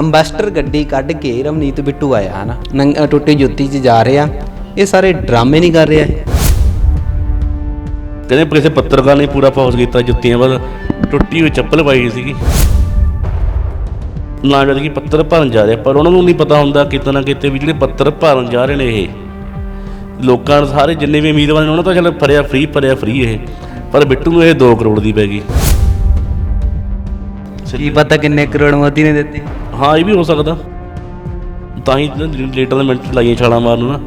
Ambassador ਗੱਡੀ ਕੱਢ ਕੇ ਰਵਨੀਤ ਬਿੱਟੂ ਆਇਆ ਹਨਾ ਨੰਗ- ਟੁੱਟੀ ਜੁੱਤੀ 'ਚ ਜਾ ਰਿਹਾ। ਇਹ ਸਾਰੇ ਡਰਾਮੇ ਨਹੀਂ ਕਰ ਰਿਹਾ ਕਹਿੰਦੇ ਕਿਸੇ ਪੱਤਰਕਾਰ ਨੇ ਪੂਰਾ ਪੌਜ਼ ਕੀਤਾ ਜੁੱਤੀਆਂ ਬਾਅਦ ਟੁੱਟੀ ਹੋਈ ਚੱਪਲ ਪਾਈ ਸੀਗੀ। ਨਾ ਜਦ ਕਿ ਪੱਤਰ ਭਰਨ ਜਾ ਰਿਹਾ। ਪਰ ਉਹਨਾਂ ਨੂੰ ਨਹੀਂ ਪਤਾ ਹੁੰਦਾ ਕਿਤੇ ਨਾ ਕਿਤੇ ਵੀ ਜਿਹੜੇ ਪੱਤਰ ਭਰਨ ਜਾ ਰਹੇ ਨੇ ਇਹ। ਲੋਕਾਂ ਨੂੰ ਸਾਰੇ ਜਿੰਨੇ ਵੀ ਉਮੀਦਵਾਰ ਨੇ ਉਹਨਾਂ ਤਾਂ ਚਲ ਫਰਿਆ ਫ੍ਰੀ ਫਰਿਆ ਫ੍ਰੀ ਇਹ। ਪਰ ਬਿੱਟੂ ਨੂੰ ਇਹ 2 ਕਰੋੜ ਦੀ ਪੈ ਗਈ। ਕੀ ਪਤਾ ਕਿੰਨੇ ਕਰੋੜ ਮੋਦੀ ਨੇ ਦਿੱਤੇ। ਹਾਂ, ਇਹ ਵੀ ਹੋ ਸਕਦਾ। ਤਾਂ ਹੀ ਲੇਟਰ ਦੇ ਮਿੰਟ ਲਾਈਆਂ ਛਾਲਾਂ ਮਾਰਨ ਨਾ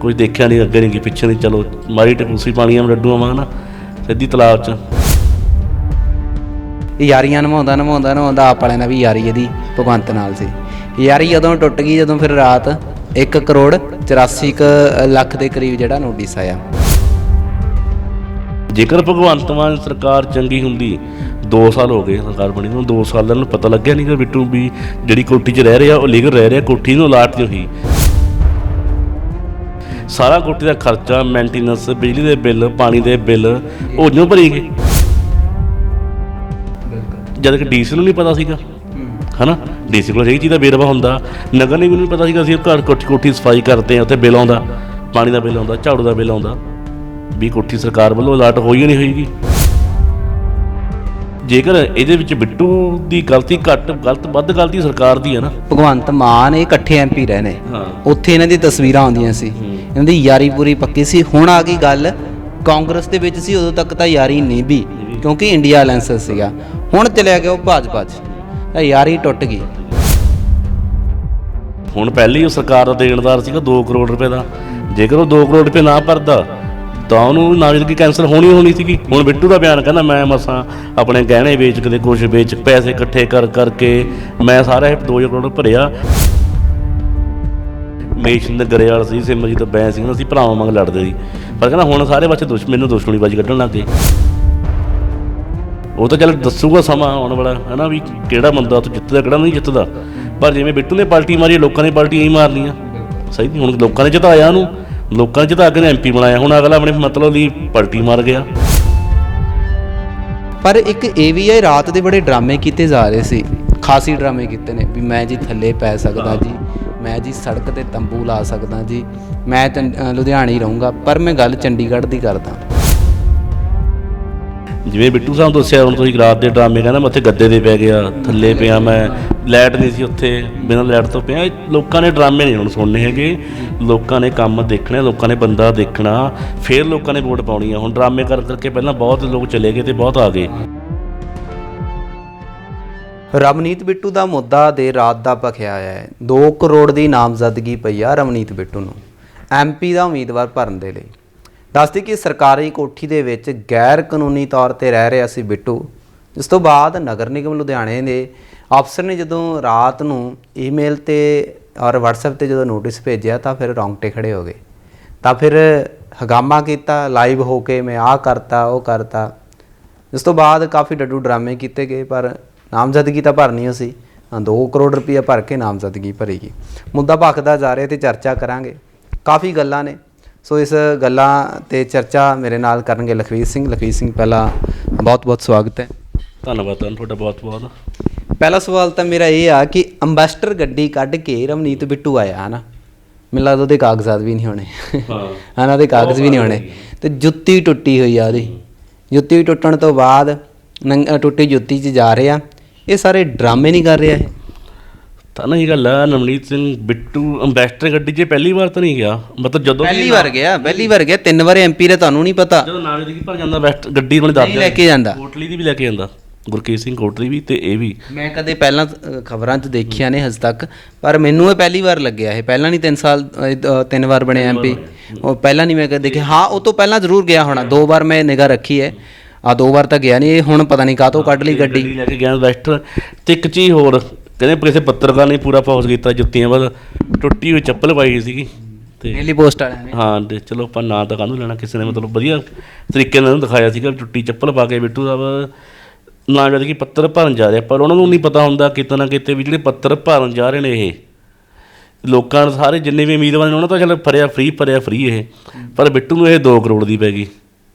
ਕੋਈ ਦੇਖਿਆ ਨਹੀਂ, ਅੱਗੇ ਨਹੀਂ ਕਿ ਪਿੱਛੇ ਨਹੀਂ, ਚਲੋ ਮਾਰੀ ਟਪੂਸੀ ਪਾਣੀਆਂ ਲੱਡੂਆਂ ਵਾਂਗ ਨਾ, ਸਿੱਧੀ ਤਲਾਬ 'ਚ। ਇਹ ਯਾਰੀਆਂ ਨਿਭਾਉਂਦਾ ਨਿਭਾਉਂਦਾ ਨਿਭਾਉਂਦਾ ਆਪ ਵਾਲਿਆਂ ਨਾਲ ਵੀ ਯਾਰੀ ਇਹਦੀ, ਭਗਵੰਤ ਨਾਲ ਸੀ। ਯਾਰੀ ਜਦੋਂ ਟੁੱਟ ਗਈ, ਜਦੋਂ ਫਿਰ ਰਾਤ 1 ਕਰੋੜ 84 ਲੱਖ ਦੇ ਕਰੀਬ ਜਿਹੜਾ ਨੋਟਿਸ ਆਇਆ। ਜੇਕਰ ਭਗਵੰਤ ਮਾਨ ਸਰਕਾਰ ਚੰਗੀ ਹੁੰਦੀ 2 ਸਾਲ ਹੋ ਗਏ ਸਰਕਾਰ ਬਣੀ ਨੂੰ 2 ਦਾ ਨੂੰ ਪਤਾ ਲੱਗਿਆ ਨਹੀਂ ਕਿ ਬਿੱਟੂ ਵੀ ਜਿਹੜੀ ਕੋਠੀ 'ਚ ਰਹਿ ਰਿਹਾ, ਉਹ ਲੀਗਲ ਰਹਿ ਰਿਹਾ, ਕੋਠੀ ਨੂੰ ਅਲਾਟ ਨਹੀਂ ਹੋਈ। ਸਾਰਾ ਕੋਠੀ ਦਾ ਖਰਚਾ ਮੇਨਟੇਨੈਂਸ ਬਿਜਲੀ ਦੇ ਬਿੱਲ, ਪਾਣੀ ਦੇ ਬਿੱਲ, ਉਹ ਜਿਉਂ ਭਰੀ ਗਏ ਜਦ ਕਿ ਡੀਸੀ ਨੂੰ ਨਹੀਂ ਪਤਾ ਸੀਗਾ, ਹਨਾ? ਡੀਸੀ ਕੋਲ ਇਹ ਚੀਜ਼ ਦਾ ਬੇਰਵਾ ਹੁੰਦਾ, ਨਗਰ ਨਿਗਮ ਨੂੰ ਪਤਾ ਸੀਗਾ ਅਸੀਂ ਘਰ ਕੋਠੀ ਕੋਠੀ ਸਫ਼ਾਈ ਕਰਦੇ ਆ, ਉੱਥੇ ਬਿੱਲ ਆਉਂਦਾ, ਪਾਣੀ ਦਾ ਬਿੱਲ ਆਉਂਦਾ, ਝਾੜੂ ਦਾ ਬਿੱਲ ਆਉਂਦਾ। ਵੀ ਕੋਠੀ ਸਰਕਾਰ ਵੱਲੋਂ ਅਲਾਟ ਹੋਈ ਨਹੀਂ ਹੋਏਗੀ ਜੇਕਰ ਇਹਦੇ ਵਿੱਚ ਬਿੱਟੂ ਦੀ ਗਲਤੀ ਘੱਟ ਗਲਤ ਵੱਧ ਗਲਤੀ ਸਰਕਾਰ ਦੀ ਹੈ ਨਾ। ਭਗਵੰਤ ਮਾਨ ਇਹ ਇਕੱਠੇ ਐਮਪੀ ਰਹੇ ਨੇ। ਹਾਂ। ਉੱਥੇ ਇਹਨਾਂ ਦੀ ਤਸਵੀਰਾਂ ਆਉਂਦੀਆਂ ਸੀ। ਇਹਨਾਂ ਦੀ ਯਾਰੀ ਪੂਰੀ ਪੱਕੀ ਸੀ। ਹੁਣ ਆ ਗਈ ਗੱਲ ਕਾਂਗਰਸ ਦੇ ਵਿੱਚ ਸੀ ਉਦੋਂ ਤੱਕ ਤਾਂ ਯਾਰੀ ਨਹੀਂ ਵੀ ਕਿਉਂਕਿ ਇੰਡੀਆ ਅਲਾਈਅੰਸ ਸੀਗਾ। ਹੁਣ ਚਲਿਆ ਗਿਆ ਉਹ ਭਾਜਪਾ 'ਚ। ਤਾਂ ਯਾਰੀ ਟੁੱਟ ਗਈ। ਹੁਣ ਪਹਿਲੇ ਉਹ ਸਰਕਾਰ ਦਾ ਦੇਣਦਾਰ ਸੀਗਾ 2 ਕਰੋੜ ਰੁਪਏ ਦਾ। ਜੇਕਰ ਉਹ 2 ਕਰੋੜ ਰੁਪਏ ਨਾ ਭਰਦਾ ਤਾਂ ਉਹਨੂੰ ਨਾਗਰਿਕੀ ਕੈਂਸਲ ਹੋਣੀ ਹੋਣੀ ਸੀਗੀ। ਹੁਣ ਬਿੱਟੂ ਦਾ ਬਿਆਨ ਕਹਿੰਦਾ, ਮੈਂ ਮਸਾਂ ਆਪਣੇ ਗਹਿਣੇ ਵੇਚ ਕੇ ਤੇ ਕੁਛ ਵੇਚ, ਪੈਸੇ ਇਕੱਠੇ ਕਰ, ਕਰਕੇ ਮੈਂ ਸਾਰਾ ਇਹ 2 ਕਰੋੜ ਭਰਿਆ। ਮੇਸ਼ਨ ਗਰੇਵਾਲ ਸੀ, ਸਿਮਰਜੀਤ ਬੈਂ ਸੀ ਅਸੀਂ ਭਰਾਵਾਂ ਵਾਂਗ ਲੜਦੇ ਸੀ। ਪਰ ਕਹਿੰਦਾ, ਹੁਣ ਸਾਰੇ ਬੱਚੇ ਦੁਸ਼, ਮੈਨੂੰ ਦੁਸ਼ਮਣੀ ਬਾਜੀ ਕੱਢਣ ਲੱਗ ਗਏ। ਉਹ ਤਾਂ ਚੱਲ ਦੱਸੂਗਾ ਸਮਾਂ ਆਉਣ ਵਾਲਾ ਹੈ ਨਾ ਵੀ ਕਿਹੜਾ ਬੰਦਾ ਤੋਂ ਜਿੱਤਦਾ, ਕਿਹੜਾ ਨਹੀਂ ਜਿੱਤਦਾ। ਪਰ ਜਿਵੇਂ ਬਿੱਟੂ ਨੇ ਪਾਰਟੀ ਮਾਰੀ, ਲੋਕਾਂ ਨੇ ਪਾਰਟੀ ਹੀ ਮਾਰਨੀਆਂ। ਸਹੀ ਨਹੀਂ ਹੁਣ ਲੋਕਾਂ ਨੇ ਜਿਤਾਇਆ ਉਹਨੂੰ। ਲੋਕਾਂ ਨੇ ਜਿਤਾ ਕੇ ਐਮਪੀ ਬਣਾਇਆ। ਹੁਣ ਅਗਲਾ ਆਪਣੇ ਮਤਲਬ ਦੀ ਪਾਰਟੀ ਮਾਰ ਗਿਆ। ਪਰ ਇੱਕ ਇਹ ਵੀ ਹੈ ਰਾਤ ਦੇ ਬੜੇ ਡਰਾਮੇ ਕੀਤੇ ਜਾ ਰਹੇ ਸੀ। ਖਾਸੀ ਡਰਾਮੇ ਕੀਤੇ ਨੇ ਵੀ ਮੈਂ ਜੀ ਥੱਲੇ ਪੈ ਸਕਦਾ ਜੀ, ਮੈਂ ਜੀ ਸੜਕ ਤੇ ਤੰਬੂ ਲਾ ਸਕਦਾ ਜੀ, ਮੈਂ ਚੰ- ਲੁਧਿਆਣੇ ਹੀ ਰਹੂੰਗਾ, ਪਰ ਮੈਂ ਗੱਲ ਚੰਡੀਗੜ੍ਹ ਦੀ ਕਰਦਾ। ਜਿਵੇਂ ਬਿੱਟੂ ਸਾਹਿਬ ਦੱਸਿਆ, ਹੁਣ ਤੁਸੀਂ ਰਾਤ ਦੇ ਡਰਾਮੇ ਕਹਿੰਦਾ ਮੈਂ ਉੱਥੇ ਗੱਦੇ ਦੇ ਪੈ ਗਿਆ, ਥੱਲੇ ਪਿਆ ਮੈਂ, ਲਾਈਟ ਨਹੀਂ ਸੀ ਉੱਥੇ, ਬਿਨਾਂ ਲਾਈਟ ਤੋਂ ਪਿਆ। ਲੋਕਾਂ ਨੇ ਡਰਾਮੇ ਨਹੀਂ ਹੁਣ ਸੁਣਨੇ ਹੈਗੇ। ਲੋਕਾਂ ਨੇ ਕੰਮ ਦੇਖਣੇ, ਲੋਕਾਂ ਨੇ ਬੰਦਾ ਦੇਖਣਾ, ਫਿਰ ਲੋਕਾਂ ਨੇ ਵੋਟ ਪਾਉਣੀ ਆ। ਹੁਣ ਡਰਾਮੇ ਕਰ ਕਰਕੇ ਪਹਿਲਾਂ ਬਹੁਤ ਲੋਕ ਚਲੇ ਗਏ ਤੇ ਬਹੁਤ ਆ ਗਏ। ਰਵਨੀਤ ਬਿੱਟੂ ਦਾ ਮੁੱਦਾ ਦੇ ਰਾਤ ਦਾ ਭਖਿਆ ਹੋਇਆ ਹੈ। 2 ਕਰੋੜ ਦੀ ਨਾਮਜ਼ਦਗੀ ਪਈ ਆ ਰਵਨੀਤ ਬਿੱਟੂ ਨੂੰ। ਐਮਪੀ ਦਾ ਉਮੀਦਵਾਰ ਭਰਨ ਦੇ ਲਈ। ਦੱਸਦੀ ਕਿ ਸਰਕਾਰੀ ਕੋਠੀ ਦੇ ਵਿੱਚ ਗੈਰ ਕਾਨੂੰਨੀ ਤੌਰ ਤੇ ਰਹਿ ਰਿਹਾ ਸੀ ਬਿੱਟੂ। ਜਿਸ ਤੋਂ ਬਾਅਦ ਨਗਰ ਨਿਗਮ ਲੁਧਿਆਣੇ ਦੇ ਅਫਸਰ ਨੇ ਜਦੋਂ ਰਾਤ ਨੂੰ ਈਮੇਲ ਤੇ ਔਰ WhatsApp ਤੇ ਜਦੋਂ ਨੋਟਿਸ ਭੇਜਿਆ ਤਾਂ ਫਿਰ ਰੌਂਗਟੇ ਖੜੇ ਹੋ ਗਏ। ਤਾਂ ਫਿਰ ਹਗਾਮਾ ਕੀਤਾ ਲਾਈਵ ਹੋ ਕੇ ਮੈਂ ਆਹ ਕਰਤਾ, ਉਹ ਕਰਤਾ। ਇਸ ਤੋਂ ਬਾਅਦ ਕਾਫੀ ਡੱਡੂ ਡਰਾਮੇ ਕੀਤੇ ਗਏ, ਪਰ ਨਾਮਜ਼ਦਗੀ ਤਾਂ ਭਰਨੀ ਓ ਸੀ। 2 ਕਰੋੜ ਰੁਪਈਆ ਭਰ ਕੇ ਨਾਮਜ਼ਦਗੀ ਭਰੀਗੀ ਮੁੱਦਾ ਭਖਦਾ ਜਾ ਰਿਹਾ ਤੇ ਚਰਚਾ ਕਰਾਂਗੇ। ਕਾਫੀ ਗੱਲਾਂ ਨੇ। ਸੋ ਇਸ ਗੱਲਾਂ ਤੇ ਚਰਚਾ ਮੇਰੇ ਨਾਲ ਕਰਨਗੇ ਲਖਵੀਰ ਸਿੰਘ। ਲਖਵੀਰ ਸਿੰਘ ਪਹਿਲਾ ਬਹੁਤ ਬਹੁਤ ਸਵਾਗਤ ਹੈ। ਧੰਨਵਾਦ ਤੁਹਾਨੂੰ ਤੁਹਾਡਾ ਬਹੁਤ ਬਹੁਤ। ਪਹਿਲਾ ਸਵਾਲ ਤਾਂ ਮੇਰਾ ਇਹ ਆ ਕਿ ਅੰਬੈਸਡਰ ਗੱਡੀ ਕੱਢ ਕੇ ਰਵਨੀਤ ਬਿੱਟੂ ਆਇਆ ਹਨਾ? ਮੈਨੂੰ ਲੱਗਦਾ ਉਹਦੇ ਕਾਗਜ਼ਾਤ ਵੀ ਨਹੀਂ ਹੋਣੇ। ਹਾਂ। ਹਨਾ ਉਹਦੇ ਕਾਗਜ਼ ਵੀ ਨਹੀਂ ਹੋਣੇ। ਤੇ ਜੁੱਤੀ ਟੁੱਟੀ ਹੋਈ ਆ ਉਹਦੀ। ਜੁੱਤੀ ਟੁੱਟਣ ਤੋਂ ਬਾਅਦ ਟੁੱਟੀ ਜੁੱਤੀ 'ਚ ਜਾ ਰਿਹਾ। ਇਹ ਸਾਰੇ ਡਰਾਮੇ ਨਹੀਂ ਕਰ ਰਿਹਾ ਇਹ। ਤਾਂ ਨਾ ਇਹ ਗੱਲ ਆ ਨਵਨੀਤ ਸਿੰਘ ਬਿੱਟੂ ਅੰਬੈਸਡਰ ਗੱਡੀ 'ਚ ਪਹਿਲੀ ਵਾਰ ਤਾਂ ਨਹੀਂ ਗਿਆ। ਮਤਲਬ ਜਦੋਂ ਪਹਿਲੀ ਵਾਰ ਗਿਆ ਪਹਿਲੀ ਵਾਰ ਗਿਆ ਤਿੰਨ ਵਾਰ ਐਮਪੀ ਨੇ ਤੁਹਾਨੂੰ ਨਹੀਂ ਪਤਾ। ਜਦੋਂ ਨਾਲੇ ਦੀ ਭਰ ਜਾਂਦਾ ਵੈਸਟ ਗੱਡੀ ਉਹਨੇ ਦੱਸ ਲੈ ਕੇ ਜਾਂਦਾ। ਕੋਟਲੀ ਦੀ ਵੀ ਲੈ ਕੇ ਜਾਂਦਾ। ਗੁਰਕੇਸ਼ ਸਿੰਘ ਕੋਟਲੀ ਵੀ ਤੇ ਇਹ ਵੀ। ਮੈਂ ਕਦੇ ਪਹਿਲਾਂ ਖਬਰਾਂ 'ਚ ਦੇਖਿਆ ਨੇ ਹਜੇ ਤੱਕ ਪਰ ਮੈਨੂੰ ਇਹ ਪਹਿਲੀ ਵਾਰ ਲੱਗਿਆ ਇਹ। ਪਹਿਲਾਂ ਨਹੀਂ 3 ਸਾਲ ਤਿੰਨ ਵਾਰ ਬਣੇ ਐਮਪੀ ਉਹ ਪਹਿਲਾਂ ਨਹੀਂ ਮੈਂ ਕਦੇ ਦੇਖਿਆ। ਹਾਂ ਉਹ ਤੋਂ ਪਹਿਲਾਂ ਜ਼ਰੂਰ ਗਿਆ ਹੋਣਾ। ਦੋ ਵਾਰ ਮੈਂ ਨਿਗਾਹ ਰੱਖੀ ਹੈ। ਆ ਦੋ ਵਾਰ ਤਾਂ ਗਿਆ ਨਹੀਂ। ਇਹ ਹੁਣ ਪਤਾ ਨਹੀਂ ਕਾਹਤੋਂ ਕੱਢ ਲਈ ਗੱਡੀ। ਲੈ ਕੇ ਗਿਆ ਵੈਸਟ। ਤੇ ਇੱਕ ਚੀਜ਼ ਹੋਰ ਕਹਿੰਦੇ ਕਿਸੇ ਪੱਤਰਕਾਰ ਨੇ ਪੂਰਾ ਪੌਜ਼ ਕੀਤਾ ਜੁੱਤੀਆਂ ਬਾਅਦ ਟੁੱਟੀ ਹੋਈ ਚੱਪਲ ਪਾਈ ਸੀਗੀ ਤੇ ਡੇਲੀ ਪੋਸਟ ਵਾਲਿਆਂ ਨੇ। ਹਾਂ ਤੇ ਚਲੋ ਆਪਾਂ ਨਾਂ ਤਾਂ ਕਾਹਨੂੰ ਲੈਣਾ ਕਿਸੇ ਨੇ ਮਤਲਬ ਵਧੀਆ ਤਰੀਕੇ ਨਾਲ ਉਹਨੂੰ ਦਿਖਾਇਆ ਸੀਗਾ ਟੁੱਟੀ ਚੱਪਲ ਪਾ ਕੇ ਬਿੱਟੂ ਸਾਹਿਬ। ਨਾ ਜਦ ਕਿ ਪੱਤਰ ਭਰਨ ਜਾ ਰਿਹਾ ਪਰ ਉਹਨਾਂ ਨੂੰ ਨਹੀਂ ਪਤਾ ਹੁੰਦਾ ਕਿਤੇ ਨਾ ਕਿਤੇ ਵੀ ਜਿਹੜੇ ਪੱਤਰ ਭਰਨ ਜਾ ਰਹੇ ਨੇ ਇਹ। ਲੋਕਾਂ ਨੂੰ ਸਾਰੇ ਜਿੰਨੇ ਵੀ ਉਮੀਦਵਾਰ ਨੇ ਉਹਨਾਂ ਤਾਂ ਚਲ ਫਰਿਆ ਫ੍ਰੀ ਫਰਿਆ ਫ੍ਰੀ ਇਹ। ਪਰ ਬਿੱਟੂ ਨੂੰ ਇਹ 2 ਕਰੋੜ ਦੀ ਪੈ ਗਈ।